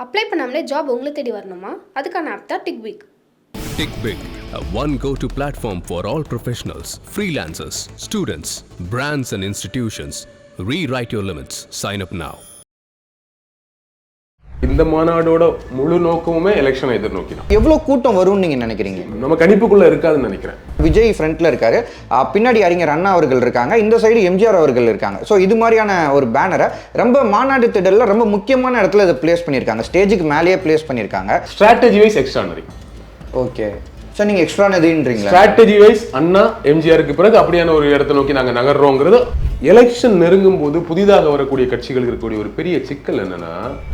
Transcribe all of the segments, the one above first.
Apply பண்ணாமலே job உங்களை தேடி வரணுமா அதுக்கான ஆப் தான் டிக் வீக் TickBig, a one go-to platform for all professionals, freelancers, students, brands and institutions. Rewrite your limits. Sign up now. இந்த மாநாடோட முழு நோக்கமுமே எலெக்ஷனை எதிர்நோக்கி தான் எவ்வளோ கூட்டம் வரும்னு நீங்கள் நினைக்கிறீங்க நம்ம கணிப்புக்குள்ள இருக்காதுன்னு நினைக்கிறேன் விஜய் ஃப்ரண்ட்ல இருக்காரு. பின்னாடி அறிஞர் அண்ணா அவர்கள் இருக்காங்க. இந்த சைடு எம்ஜிஆர் அவர்கள் இருக்காங்க. ஸோ இது மாதிரியான ஒரு பேனரை ரொம்ப மாநாடு திடல்ல ரொம்ப முக்கியமான இடத்துல இதை பிளேஸ் பண்ணியிருக்காங்க. ஸ்டேஜுக்கு மேலேயே பிளேஸ் பண்ணியிருக்காங்க. Strategy wise extraordinary okay sir நீங்கள் எக்ஸ்ட்ரா நதின்றீங்களா ஸ்ட்ராட்டஜி வைஸ் அண்ணா எம்ஜிஆருக்கு பிறகு அப்படியான ஒரு இடத்தை நோக்கி நாங்க நகர்றோங்கிறது எலெக்ஷன் நெருங்கும் போது புதிதாக வரக்கூடிய கட்சிகள் இருக்கக்கூடிய ஒரு பெரிய சிக்கல் என்னன்னா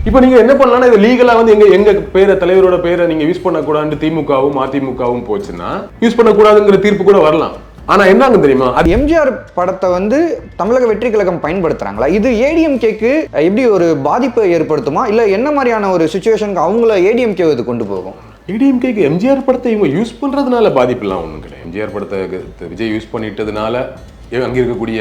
இப்போ நீங்க என்ன பண்ணலாம்னா இது லீகலா வந்து எங்க எங்க பேரை தலைவரோட பேரை நீங்க யூஸ் பண்ணக்கூடாதுன்னு திமுகவும் அதிமுகவும் போச்சுன்னா யூஸ் பண்ணக்கூடாதுங்கிற தீர்ப்பு கூட வரலாம். ஆனா என்னங்க தெரியுமா? அது எம்ஜிஆர் படத்தை வந்து தமிழக வெற்றி கழகம் பயன்படுத்துறாங்களா? இது ஏடிஎம்கேக்கு எப்படி ஒரு பாதிப்பை ஏற்படுத்துமா? இல்லை என்ன மாதிரியான ஒரு சுச்சுவேஷனுக்கு அவங்கள ஏடிஎம்கே இது கொண்டு போகும்? ஏடிஎம்கேக்கு எம்ஜிஆர் படத்தை இவங்க யூஸ் பண்றதுனால பாதிப்புலாம் ஒன்றும் கிடையாது. எம்ஜிஆர் படத்தை விஜய் யூஸ் பண்ணிட்டதுனால அங்க இருக்கக்கூடிய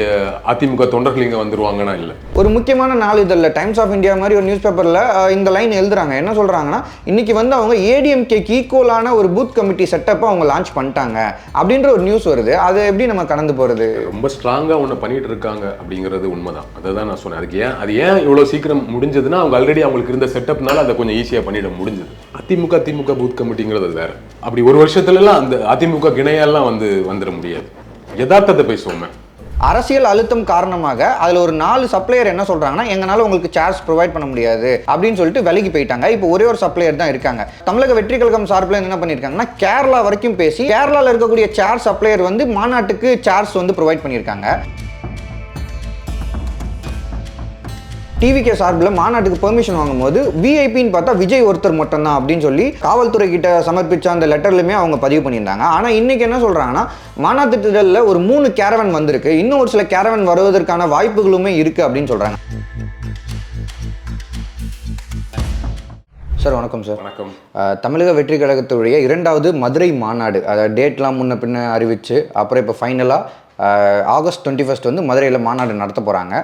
அதிமுக தொண்டர்கள் இங்க வந்துருவாங்கன்னா இல்லை. ஒரு முக்கியமான நாளிதழில் டைம்ஸ் ஆஃப் இந்தியா மாதிரி ஒரு நியூஸ் பேப்பரில் இந்த லைன் எழுதுறாங்க. என்ன சொல்கிறாங்கன்னா இன்னைக்கு வந்து அவங்க ஏடிஎம்கேக்கு ஈக்குவலான ஒரு பூத் கமிட்டி செட்டப்பை அவங்க லான்ச் பண்ணிட்டாங்க. அப்படின்ற ஒரு நியூஸ் வருது. அதை எப்படி நம்ம கடந்து போகிறது ரொம்ப ஸ்ட்ராங்கா ஒன்று பண்ணிட்டு இருக்காங்க அப்படிங்கிறது உண்மைதான். அதை தான் நான் சொன்னேன். அதுக்கு ஏன் அது ஏன் இவ்வளோ சீக்கிரம் முடிஞ்சதுன்னா அவங்க ஆல்ரெடி அவங்களுக்கு இருந்த செட்டப்னால அதை கொஞ்சம் ஈஸியாக பண்ணிட முடிஞ்சது. அதிமுக திமுக பூத் கமிட்டிங்கிறது வேற. அப்படி ஒரு வருஷத்துலலாம் அந்த அதிமுக கிணையெல்லாம் வந்து வந்துட முடியாது. யதார்த்தத்தை பேசுவோமே. அரசியல் அழுத்தம் காரணமாக அதில் ஒரு நாலு சப்ளையர் என்ன சொல்கிறாங்கன்னா எங்களால் உங்களுக்கு சேர்ஸ் ப்ரொவைட் பண்ண முடியாது அப்படின்னு சொல்லிட்டு விலைக்கு போயிட்டாங்க. இப்போ ஒரே ஒரு சப்ளையர் தான் இருக்காங்க. தமிழக வெற்றி கழகம் சார்பில் என்ன பண்ணியிருக்காங்கன்னா கேரளா வரைக்கும் பேசி கேரளாவில் இருக்கக்கூடிய சேர் சப்ளையர் வந்து மாநாட்டுக்கு சேர்ஸ் வந்து ப்ரொவைட் பண்ணியிருக்காங்க டிவிகே சார்பில் மாநாட்டுக்கு பெர்மிஷன் வாங்கும்போது விஐபின்னு பார்த்தா விஜய் ஒருத்தர் மட்டும்தான் அப்படின்னு சொல்லி காவல்துறை கிட்ட சமர்ப்பிச்ச அந்த லெட்டர்லையுமே அவங்க பதிவு பண்ணியிருந்தாங்க. ஆனால் இன்னைக்கு என்ன சொல்றாங்கன்னா மாநாட்டு திடலில் ஒரு மூணு கேரவன் வந்திருக்கு. இன்னும் ஒரு சில கேரவன் வருவதற்கான வாய்ப்புகளுமே இருக்கு அப்படின்னு சொல்றாங்க. சார் வணக்கம் சார். வணக்கம். தமிழக வெற்றி கழகத்துடைய இரண்டாவது மதுரை மாநாடு அதை டேட்லாம் முன்ன பின்ன அறிவிச்சு அப்புறம் இப்போ ஃபைனலாக ஆகஸ்ட் டுவெண்ட்டி ஃபஸ்ட் வந்து மதுரையில் மாநாடு நடத்த போகிறாங்க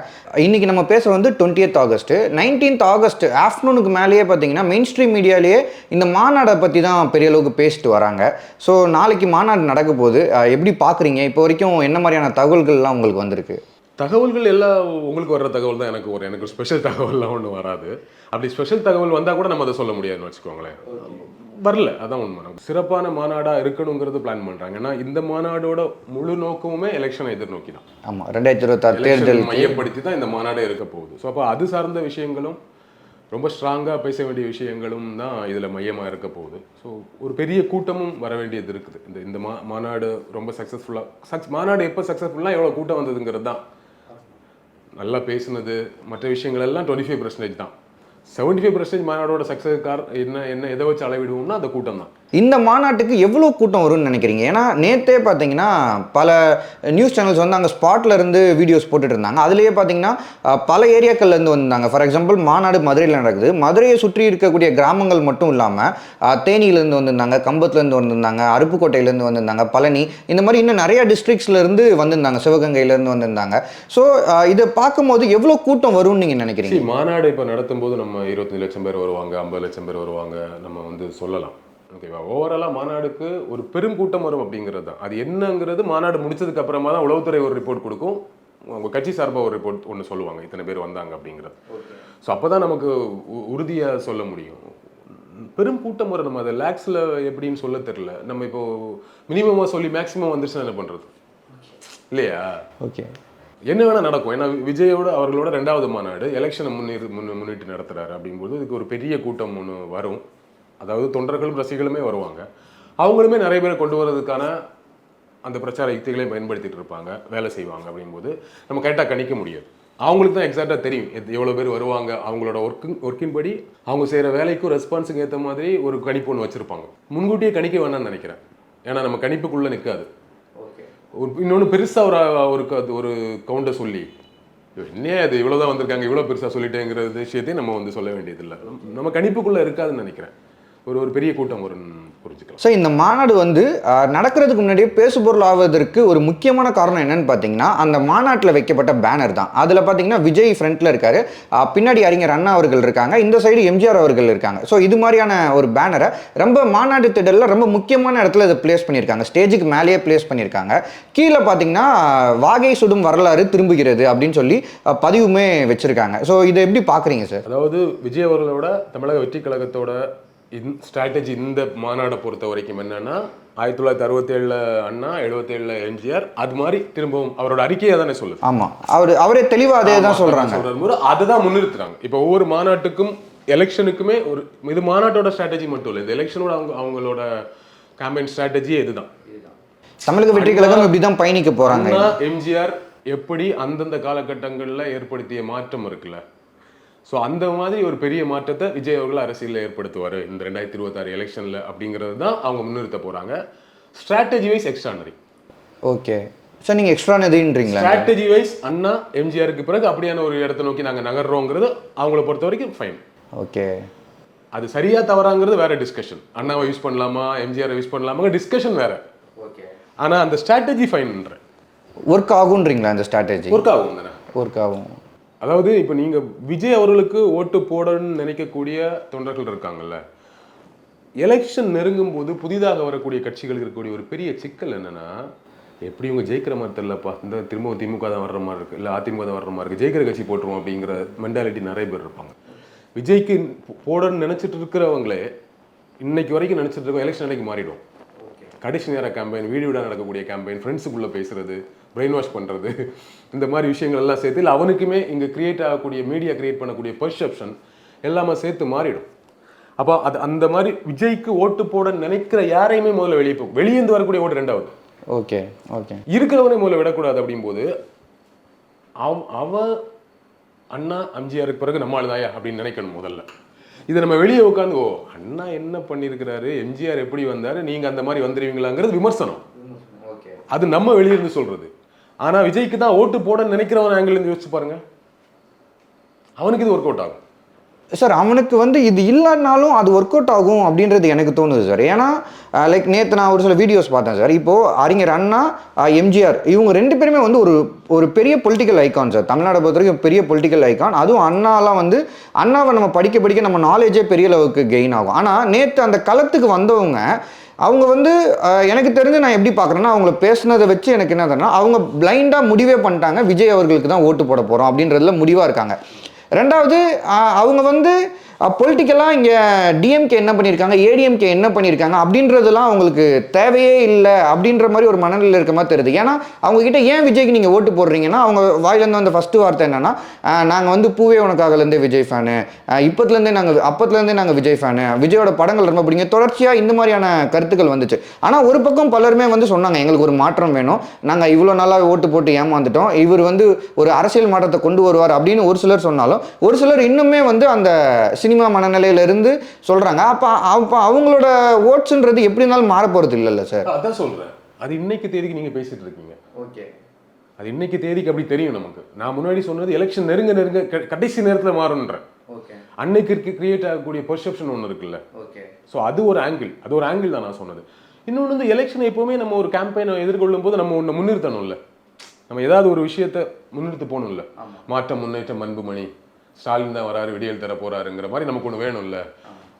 இன்றைக்கி நம்ம பேசுகிற வந்து டுவெண்ட்டியத் ஆகஸ்ட்டு. நைன்டீன்த் ஆகஸ்ட் ஆஃப்டர்நூனுக்கு மேலேயே பார்த்தீங்கன்னா மெயின் ஸ்ட்ரீம் மீடியாலேயே இந்த மாநாடை பற்றி தான் பெரிய அளவுக்கு பேசிட்டு வராங்க. ஸோ நாளைக்கு மாநாடு நடக்க போகுது. எப்படி பார்க்குறீங்க இப்போ வரைக்கும் என்ன மாதிரியான தகவல்கள்லாம் உங்களுக்கு வந்திருக்கு? தகவல்கள் எல்லாம் உங்களுக்கு வர்ற தகவல் தான் எனக்கு ஒரு எனக்கு ஸ்பெஷல் தகவல்லாம் ஒன்றும் வராது. அப்படி ஸ்பெஷல் தகவல் வந்தால் கூட நம்ம அதை சொல்ல முடியாதுன்னு வச்சுக்கோங்களேன். வரல. அதான் உண்மை. சிறப்பான மாநாடாக இருக்கணுங்கிறது பிளான் பண்ணுறாங்க ஏன்னா இந்த மாநாடோட முழு நோக்கமுமே எலெக்ஷனை எதிர்நோக்கி தான் ஆமாம் ரெண்டாயிரத்தி இருபத்தாறு தேர்தல் மையப்படுத்தி தான் இந்த மாநாடே இருக்க போகுது. ஸோ அப்போ அது சார்ந்த விஷயங்களும் ரொம்ப ஸ்ட்ராங்காக பேச வேண்டிய விஷயங்களும் தான் இதில் மையமாக இருக்க போகுது. ஸோ ஒரு பெரிய கூட்டமும் வர வேண்டியது இருக்குது. இந்த இந்த மா மாநாடு ரொம்ப சக்ஸஸ்ஃபுல்லாக சக்ஸ் மாநாடு எப்போ சக்ஸஸ்ஃபுல்லாக எவ்வளோ கூட்டம் வந்ததுங்கிறது தான். நல்லா பேசுனது மற்ற விஷயங்கள் எல்லாம் டுவெண்ட்டி ஃபைவ் பர்சன்டேஜ் தான். செவன்ட்டி ஃபைவ் பர்சன்டேஜ் மாநாடோட சக்ஸஸ் கார் என்ன என்ன எதை வச்சு அளவிடுவோம்னா அந்த கூட்டம் தான். இந்த மாநாட்டுக்கு எவ்வளோ கூட்டம் வரும்னு நினைக்கிறீங்க? ஏன்னா நேற்றே பார்த்தீங்கன்னா பல நியூஸ் சேனல்ஸ் வந்து அங்கே ஸ்பாட்டில் இருந்து வீடியோஸ் போட்டுட்டு இருந்தாங்க. அதுலேயே பார்த்தீங்கன்னா பல ஏரியாக்கள்லேருந்து வந்திருந்தாங்க. வந்தாங்க ஃபார் எக்ஸாம்பிள் மாநாடு மதுரையில் நடக்குது. மதுரையை சுற்றி இருக்கக்கூடிய கிராமங்கள் மட்டும் இல்லாமல் தேனியிலேருந்து வந்திருந்தாங்க கம்பத்துலேருந்து வந்திருந்தாங்க அருப்புக்கோட்டையிலேருந்து வந்திருந்தாங்க பழனி. இந்த மாதிரி இன்னும் நிறைய டிஸ்ட்ரிக்ஸ்லேருந்து வந்திருந்தாங்க. சிவகங்கையிலேருந்து வந்திருந்தாங்க. ஸோ இதை பார்க்கும்போது எவ்வளோ கூட்டம் வரும்னு நீங்கள் நினைக்கிறீங்க? மாநாடு இப்போ நடத்தும் போது நம்ம இருபத்தஞ்சு லட்சம் பேர் வருவாங்க ஐம்பது லட்சம் பேர் வருவாங்க நம்ம வந்து சொல்லலாம். ஓகேவா ஓவராலாக மாநாடுக்கு ஒரு பெரும் கூட்டம் வரும் அப்படிங்கிறது தான். அது என்னங்கிறது மாநாடு முடிச்சதுக்கு அப்புறமா தான் உளவுத்துறை ஒரு ரிப்போர்ட் கொடுக்கும். உங்க கட்சி சார்பாக ஒரு ரிப்போர்ட் ஒன்று சொல்லுவாங்க. இத்தனை பேர் வந்தாங்க அப்படிங்கிறது. ஸோ அப்போ தான் நமக்கு உறுதியாக சொல்ல முடியும். பெரும் கூட்டம் வரும். நம்ம அதை லேக்ஸில் எப்படின்னு சொல்ல தெரில நம்ம இப்போ மினிமமாக சொல்லி மேக்ஸிமம் வந்துருச்சுன்னா என்ன பண்ணுறது இல்லையா? ஓகே என்ன வேணா நடக்கும். ஏன்னா விஜயோட அவர்களோட ரெண்டாவது மாநாடு எலெக்ஷனை முன்னிறு முன்னு முன்னிட்டு நடத்துறாரு அப்படிங்கும்போது இதுக்கு ஒரு பெரிய கூட்டம் ஒன்று வரும். அதாவது தொண்டர்களும் ரசிகர்களுமே வருவாங்க. அவங்களுமே நிறைய பேரை கொண்டு வர்றதுக்கான அந்த பிரச்சார யுக்திகளையும் பயன்படுத்திட்டு இருப்பாங்க வேலை செய்வாங்க அப்படிங்கும்போது நம்ம கரெக்டாக கணிக்க முடியாது. அவங்களுக்கு தான் எக்ஸாக்டாக தெரியும் எவ்வளோ பேர் வருவாங்க அவங்களோட ஒர்க்கிங் ஒர்க்கின் படி அவங்க செய்கிற வேலைக்கும் ரெஸ்பான்ஸுக்கு ஏற்ற மாதிரி ஒரு கணிப்பு ஒன்று வச்சுருப்பாங்க. முன்கூட்டியே கணிக்க வேணாம்னு நினைக்கிறேன். ஏன்னா நம்ம கணிப்புக்குள்ளே நிற்காது ஒரு இன்னொன்று பெருசாக ஒரு ஒரு ஒரு கவுண்டை சொல்லி என்னையே அது இவ்வளோ தான் வந்திருக்காங்க இவ்வளோ பெருசாக சொல்லிட்டேங்கிற விஷயத்தையும் நம்ம வந்து சொல்ல வேண்டியதில்லை. நம்ம கணிப்புக்குள்ளே இருக்காதுன்னு நினைக்கிறேன். ஒரு ஒரு பெரிய கூட்டம் வரும்னு புரிஞ்சுக்கலாம். ஸோ இந்த மாநாடு வந்து நடக்கிறதுக்கு முன்னாடியே பேசுபொருள் ஆவதற்கு ஒரு முக்கியமான காரணம் என்னன்னு பார்த்தீங்கன்னா அந்த மாநாட்டில் வைக்கப்பட்ட பேனர் தான். அதில் பார்த்தீங்கன்னா விஜய் ஃப்ரண்ட்டில் இருக்காரு. பின்னாடி அறிஞர் அண்ணா அவர்கள் இருக்காங்க. இந்த சைடு எம்ஜிஆர் அவர்கள் இருக்காங்க. ஸோ இது மாதிரியான ஒரு பேனரை ரொம்ப மாநாட்டு திடலில் ரொம்ப முக்கியமான இடத்துல இதை பிளேஸ் பண்ணியிருக்காங்க. ஸ்டேஜுக்கு மேலேயே பிளேஸ் பண்ணியிருக்காங்க. கீழே பார்த்தீங்கன்னா வாகை சுடும் வரலாறு திரும்புகிறது அப்படின்னு சொல்லி பதிவுமே வச்சிருக்காங்க. ஸோ இதை எப்படி பார்க்குறீங்க சார் அதாவது விஜய் அவர்களோட தமிழக வெற்றி கழகத்தோட இன் ஸ்ட்ராட்டஜி இந்த மாநாடை பொறுத்த வரைக்கும் என்னன்னா ஆயிரத்தி தொள்ளாயிரத்தி அறுபத்தேழில் அண்ணா எழுபத்தேழில் எம்ஜிஆர் அது மாதிரி திரும்பவும் அவரோட அறிக்கையை தானே சொல்லுது. ஆமாம் அவர் அவரே தெளிவாக அதே தான் சொல்கிறாங்க சொல்றாரு. அதை தான் முன்னிறுத்துறாங்க. இப்போ ஒவ்வொரு மாநாட்டுக்கும் எலெக்ஷனுக்குமே ஒரு இது மாநாட்டோட ஸ்ட்ராட்டஜி மட்டும் இல்லை இந்த எலெக்ஷனோட அவங்க அவங்களோட கேம்பெயின் ஸ்ட்ராட்டஜியே இதுதான். தமிழக வெற்றி கழகம் இப்படி தான் பயணிக்க போகிறாங்க எம்ஜிஆர் எப்படி அந்தந்த காலகட்டங்களில் ஏற்படுத்திய மாற்றம் இருக்குல்ல ஸோ அந்த மாதிரி ஒரு பெரிய மாற்றத்தை விஜய் அவர்கள் அரசியலில் ஏற்படுத்துவார் இந்த ரெண்டாயிரத்தி இருபத்தாறு எலெக்ஷனில் அப்படிங்கிறது தான் அவங்க முன்னிறுத்த போகிறாங்க strategy wise extraordinary okay sir நீங்கள் எக்ஸ்ட்ரா எதுன்றீங்களா ஸ்ட்ராட்டஜி வைஸ் அண்ணா எம்ஜிஆருக்கு பிறகு அப்படியான ஒரு இடத்தை நோக்கி நாங்கள் நகர்றோங்கிறது அவங்கள பொறுத்த வரைக்கும் ஃபைன் ஓகே அது சரியா தவறாங்கிறது வேற டிஸ்கஷன் அண்ணாவை யூஸ் பண்ணலாமா எம்ஜிஆரை யூஸ் பண்ணலாமா டிஸ்கஷன் வேற. ஓகே ஆனா அந்த ஸ்ட்ராட்டஜி ஃபைன்ன்ற ஒர்க் ஆகுன்றீங்களா இந்த ஸ்ட்ராட்டஜி ஒர்க் ஆகும் தானே. ஒர்க் ஆகும். அதாவது இப்போ நீங்கள் விஜய் அவர்களுக்கு ஓட்டு போடணும்னு நினைக்கக்கூடிய தொண்டர்கள் இருக்காங்கல்ல. எலெக்ஷன் நெருங்கும் போது புதிதாக வரக்கூடிய கட்சிகளுக்கு இருக்கக்கூடிய ஒரு பெரிய சிக்கல் என்னன்னா எப்படி இவங்க ஜெயிக்கிற மாதிரி தெரியலப்பா. இந்த திரும்ப திமுக தான் வர்ற மாதிரி இருக்குது இல்லை அதிமுக தான் வர்ற மாதிரி இருக்குது ஜெயிக்கிற கட்சி போட்டுருவோம் அப்படிங்கிற மென்டாலிட்டி நிறைய பேர் இருப்பாங்க. விஜய்க்கு போடணும்னு நினச்சிட்டு இருக்கிறவங்களே இன்னைக்கு வரைக்கும் நினச்சிட்டு இருக்கோம் எலெக்ஷன் அன்னைக்கு மாறிடும். கடைசி நேர கேம்பெயின் வீடியோட நடக்கக்கூடிய கேம்பெயின் ஃப்ரெண்ட்ஸுக்குள்ளே பேசுறது பிரெயின் வாஷ் பண்ணுறது இந்த மாதிரி விஷயங்கள் எல்லாம் சேர்த்து இல்லை அவனுக்குமே இங்கே கிரியேட் ஆகக்கூடிய மீடியா கிரியேட் பண்ணக்கூடிய பெர்செப்ஷன் எல்லாமே சேர்த்து மாறிடும். அப்போ அது அந்த மாதிரி விஜய்க்கு ஓட்டு போட நினைக்கிற யாரையுமே முதல்ல வெளியே போகும் வெளியேந்து வரக்கூடிய ஓட்டு ரெண்டாவது. Okay okay. இருக்கிறவனே முதல்ல விடக்கூடாது அப்படிங்கும்போது அவ அவன் அண்ணா எம்ஜிஆருக்கு பிறகு நம்ம ஆளுதாயா அப்படின்னு நினைக்கணும் முதல்ல. இதை நம்ம வெளியே உட்காந்து ஓ அண்ணா என்ன பண்ணியிருக்கிறாரு எம்ஜிஆர் எப்படி வந்தாரு நீங்க அந்த மாதிரி வந்துருவீங்களாங்கிறது விமர்சனம். ஓகே. அது நம்ம வெளியிருந்து சொல்றது. ஆனால் விஜய்க்கு தான் ஓட்டு போட நினைக்கிறவன் ஆங்கிள் யோசிச்சு பாருங்க. அவனுக்கு இது ஒர்க் அவுட் ஆகும். சார் அவனுக்கு வந்து இது இல்லைனாலும் அது ஒர்க் அவுட் ஆகும் அப்படின்றது எனக்கு தோணுது சார் ஏன்னா லைக் நேற்று நான் ஒரு சில வீடியோஸ் பார்த்தேன் சார் இப்போது அறிஞர் அண்ணா எம்ஜிஆர் இவங்க ரெண்டு பேருமே வந்து ஒரு ஒரு பெரிய பொலிட்டிக்கல் ஐகான் சார் தமிழ்நாடை பொறுத்த வரைக்கும் பெரிய பொலிட்டிக்கல் ஐக்கான் அதுவும் அண்ணாலாம் வந்து அண்ணாவை நம்ம படிக்க படிக்க நம்ம நாலேஜே பெரிய அளவுக்கு கெயின் ஆகும். ஆனால் நேற்று அந்த களத்துக்கு வந்தவங்க அவங்க வந்து எனக்கு தெரிஞ்சு நான் எப்படி பார்க்குறேன்னா அவங்கள பேசுனதை வச்சு எனக்கு என்னதுன்னா அவங்க பிளைண்டாக முடிவே பண்ணிட்டாங்க விஜய் அவர்களுக்கு தான் ஓட்டு போட போகிறோம் அப்படின்றதுல முடிவாக இருக்காங்க. ரெண்டாவது அவங்க வந்து பொலிட்டிக்கலாக இங்கே டிஎம்கே என்ன பண்ணியிருக்காங்க ஏடிஎம்கே என்ன பண்ணியிருக்காங்க அப்படின்றதெல்லாம் அவங்களுக்கு தேவையே இல்லை அப்படின்ற மாதிரி ஒரு மனநிலையில் இருக்க மாதிரி தெரியுது. ஏன்னா அவங்கக்கிட்ட ஏன் விஜய்க்கு நீங்கள் ஓட்டு போடுறீங்கன்னா அவங்க வாயிலேருந்து வந்த ஃபஸ்ட்டு வார்த்தை என்னென்னா நாங்கள் வந்து பூவே உனக்காகலேருந்தே விஜய் ஃபேனு இப்போத்துலேருந்தே நாங்கள் அப்போத்துலேருந்தே நாங்கள் விஜய் ஃபேனு விஜயோட படங்கள் ரொம்ப பிடிங்க தொடர்ச்சியாக இந்த மாதிரியான கருத்துக்கள் வந்துச்சு. ஆனால் ஒரு பக்கம் பலருமே வந்து சொன்னாங்க எங்களுக்கு ஒரு மாற்றம் வேணும். நாங்கள் இவ்வளோ நாளாக ஓட்டு போட்டு ஏமாந்துட்டோம். இவர் வந்து ஒரு அரசியல் மாற்றத்தை கொண்டு வருவார். அப்படின்னு ஒரு சிலர் சொன்னாலும் ஒரு சிலர் இன்னுமே வந்து அந்த சினிமா மனநிலையில இருந்து சொல்கிறாங்க அப்போ அப்போ அவங்களோட ஓட்ஸுன்றது எப்படி இருந்தாலும் மாற போகிறது இல்லைல்ல சார் அதான் சொல்றேன். அது இன்னைக்கு தேதிக்கு நீங்க பேசிட்டு இருக்கீங்க. ஓகே. அது இன்னைக்கு தேதிக்கு அப்படி தெரியும் நமக்கு. நான் முன்னாடி சொன்னது எலெக்ஷன் நெருங்க நெருங்க கடைசி நேரத்துல மாறுன்றேன் ஓகே. அன்னைக்கு கிரியேட் ஆகக்கூடிய பெர்செப்ஷன் ஒன்று இருக்குல்ல. ஓகே. ஸோ அது ஒரு ஆங்கிள் அது ஒரு ஆங்கிள் தான் நான் சொன்னது. இன்னொன்று வந்து எலெக்ஷன் எப்பவுமே நம்ம ஒரு கேம்பெயினை எதிர்கொள்ளும் போது நம்ம ஒன்று முன்னிறுத்தணும்ல. நம்ம ஏதாவது ஒரு விஷயத்த முன்னிறுத்து போகணும்ல. மாற்றம் முன்னேற்றம் அன்புமணி ஸ்டாலின் தான் வராரு விடியல் தர போறாருங்கிற மாதிரி நமக்கு ஒன்று வேணும்ல.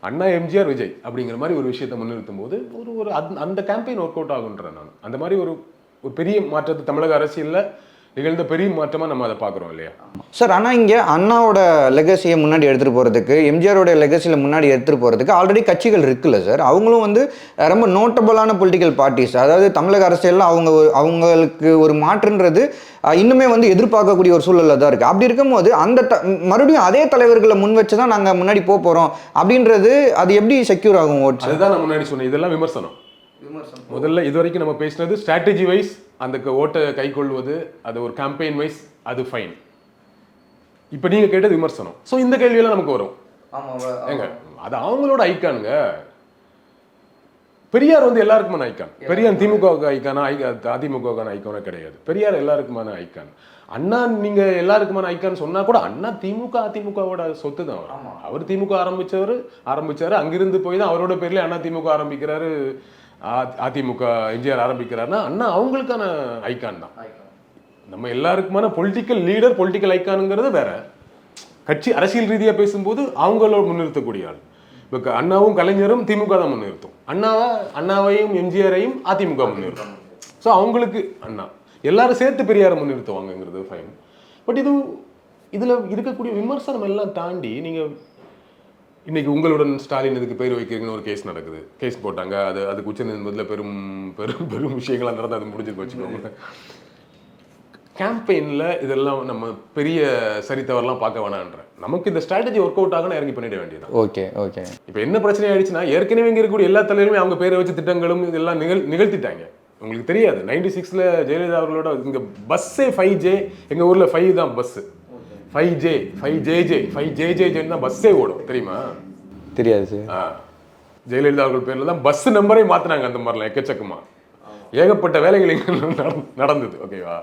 அண்ணா எம்ஜிஆர் விஜய் அப்படிங்கிற மாதிரி ஒரு விஷயத்தை முன்னிறுத்தும் போது ஒரு ஒரு அந்த- அந்த கேம்பெயின் ஒர்க் அவுட் ஆகுன்றேன் நான். அந்த மாதிரி ஒரு ஒரு பெரிய மாற்றத்தை தமிழக அரசியல்ல நிகழ்ந்த பெரிய மாற்றமா நம்ம அதை பார்க்குறோம் இல்லையா? சார் ஆனால் இங்கே அண்ணாவோட லெகசியை முன்னாடி எடுத்துகிட்டு போகிறதுக்கு எம்ஜிஆரோட லெகசியில் முன்னாடி எடுத்துகிட்டு போகிறதுக்கு ஆல்ரெடி கட்சிகள் இருக்குல்ல சார்? அவங்களும் வந்து ரொம்ப நோட்டபுளான பொலிட்டிக்கல் பார்ட்டிஸ் அதாவது தமிழக அரசியலில் அவங்க அவங்களுக்கு ஒரு மாற்றுன்றது இன்னுமே வந்து எதிர்பார்க்கக்கூடிய ஒரு சூழலில் தான் இருக்குது அப்படி இருக்கும்போது அந்த த மறுபடியும் அதே தலைவர்களை முன் வச்சு தான் நாங்கள் முன்னாடி போக போகிறோம் அப்படின்றது அது எப்படி செக்யூர் ஆகும் ஓட்ஸ் அதுதான் நான் முன்னாடி சொன்னேன். இதெல்லாம் விமர்சனம். முதல்ல இது வரைக்கும் நம்ம பேசினது ஸ்ட்ராட்டஜி வைஸ் அந்த ஓட்டை கை கொள்வது அது ஒரு கேம்பெயின் வைஸ் அது ஃபைன் இப்போ நீங்க கேட்டது விமர்சனம். ஸோ இந்த கேள்வியெல்லாம் நமக்கு வரும். ஏங்க அது அவங்களோட ஐக்கானுங்க பெரியார் வந்து எல்லாருக்குமான ஐக்கான் பெரியார் திமுக ஐக்கானா அதிமுகவுக்கான ஐக்கானா கிடையாது. பெரியார் எல்லாருக்குமான ஐக்கான் அண்ணா நீங்க எல்லாருக்குமான ஐக்கான் சொன்னா கூட அண்ணா திமுக அதிமுகவோட சொத்து தான் அவர். திமுக ஆரம்பிச்சவர் ஆரம்பிச்சாரு. அங்கிருந்து போய் தான் அவரோட பேர்ல அண்ணா திமுக ஆரம்பிக்கிறாரு. அதிமுக எம்ஜிஆர் ஆரம்பிக்கிறாருன்னா அண்ணா அவங்களுக்கான ஐக்கான் தான். நம்ம எல்லாருக்குமான பொலிட்டிக்கல் லீடர் பொலிட்டிக்கல் ஐக்கானுங்கிறது வேற. கட்சி அரசியல் ரீதியாக பேசும்போது அவங்களோட முன்னிறுத்தக்கூடிய ஆள். இப்போ அண்ணாவும் கலைஞரும் திமுக தான் முன்னிறுத்தும். அண்ணாவை அண்ணாவையும் எம்ஜிஆரையும் அதிமுக முன்னிறுத்தும். ஸோ அவங்களுக்கு அண்ணா. எல்லாரும் சேர்த்து பெரியாரை முன்னிறுத்துவாங்கங்கிறது ஃபைன் பட் இது இதில் இருக்கக்கூடிய விமர்சனம் எல்லாம் தாண்டி நீங்கள் இன்னைக்கு உங்களுடன் ஸ்டாலின் இதுக்கு பேர் வைக்கிறீங்கன்னு ஒரு கேஸ் நடக்குது. கேஸ் போட்டாங்க. அது அதுக்கு உச்சநீதிமன்றத்தில் பெரும் பெரும் பெரும் விஷயங்கள்லாம் நடந்து அது முடிஞ்சு வச்சுக்கோங்க. கேம்பெயினில் இதெல்லாம் நம்ம பெரிய சரித்தவரெல்லாம் பார்க்க வேணான்ற நமக்கு இந்த ஸ்ட்ராட்டஜி ஒர்க் அவுட் ஆகணும் இறங்கி பண்ணிட வேண்டியது ஓகே ஓகே இப்போ என்ன பிரச்சனை ஆயிடுச்சுன்னா ஏற்கனவே இங்கே இருக்கக்கூடிய எல்லா தலைவருமே அவங்க பேரை வச்சு திட்டங்களும் இதெல்லாம் நிகழ் நிகழ்த்திட்டாங்க. உங்களுக்கு தெரியாது. நைன்டி சிக்ஸில் ஜெயலலிதா அவர்களோட இங்கே பஸ்ஸே ஃபைவ் ஜே எங்கள் ஊரில் ஃபைவ் தான் bus five J five J J five J J ஜேன்னு தான் பஸ்ஸே ஓடும் தெரியுமா? தெரியாது சார். ஆ. ஜெயலலிதா அவர்கள் பேரில் தான் பஸ் நம்பரே மாற்றினாங்க அந்த மாதிரிலாம் எக்கச்சக்கமா. ஏகப்பட்ட வேலைகள் நடந்தது ஓகேவா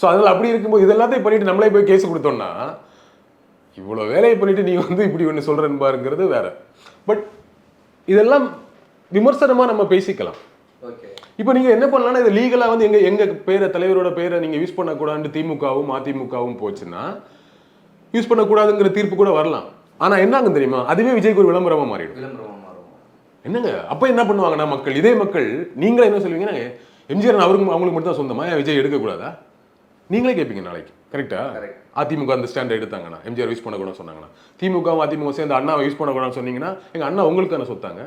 ஸோ அதனால் அப்படி இருக்கும்போது இதெல்லாத்தையும் பண்ணிட்டு நம்மளே போய் கேஸ் கொடுத்தோம்னா இவ்வளோ வேலையை பண்ணிட்டு நீ வந்து இப்படி ஒன்று சொல்கிறேன் பாருங்கிறது வேற. பட் இதெல்லாம் விமர்சனமாக நம்ம பேசிக்கலாம். இப்போ நீங்கள் என்ன பண்ணலாம்னா இது லீகலாக வந்து எங்கள் எங்கள் பேரை தலைவரோட பேரை நீங்கள் யூஸ் பண்ணக்கூடாதுன்னு திமுகவும் அதிமுகவும் போச்சுன்னா யூஸ் பண்ணக்கூடாதுங்கிற தீர்ப்பு கூட வரலாம். ஆனால் என்னங்க தெரியுமா? அதுவே விஜய்க்கு ஒரு விளம்பரமாக மாறிடும். என்னங்க? அப்போ என்ன பண்ணுவாங்கன்னா மக்கள் இதே மக்கள் நீங்களே என்ன சொல்லுவீங்கன்னா எம்ஜிஆர் அவருக்கு அவங்களுக்கு மட்டும் தான் சொந்தமா? ஏன் விஜய் எடுக்கக்கூடாதா? நீங்களே கேட்பீங்க நாளைக்கு. கரெக்டா அதிமுக அந்த ஸ்டாண்ட் எடுத்தாங்கன்னா எம்ஜிஆர் யூஸ் பண்ணக்கூடாதுன்னு சொன்னாங்கன்னா திமுகவும் அதிமுக சேர்ந்து அண்ணாவை யூஸ் பண்ணக்கூடாதுன்னு சொன்னீங்கன்னா எங்க அண்ணா உங்களுக்கான சொத்தாங்க?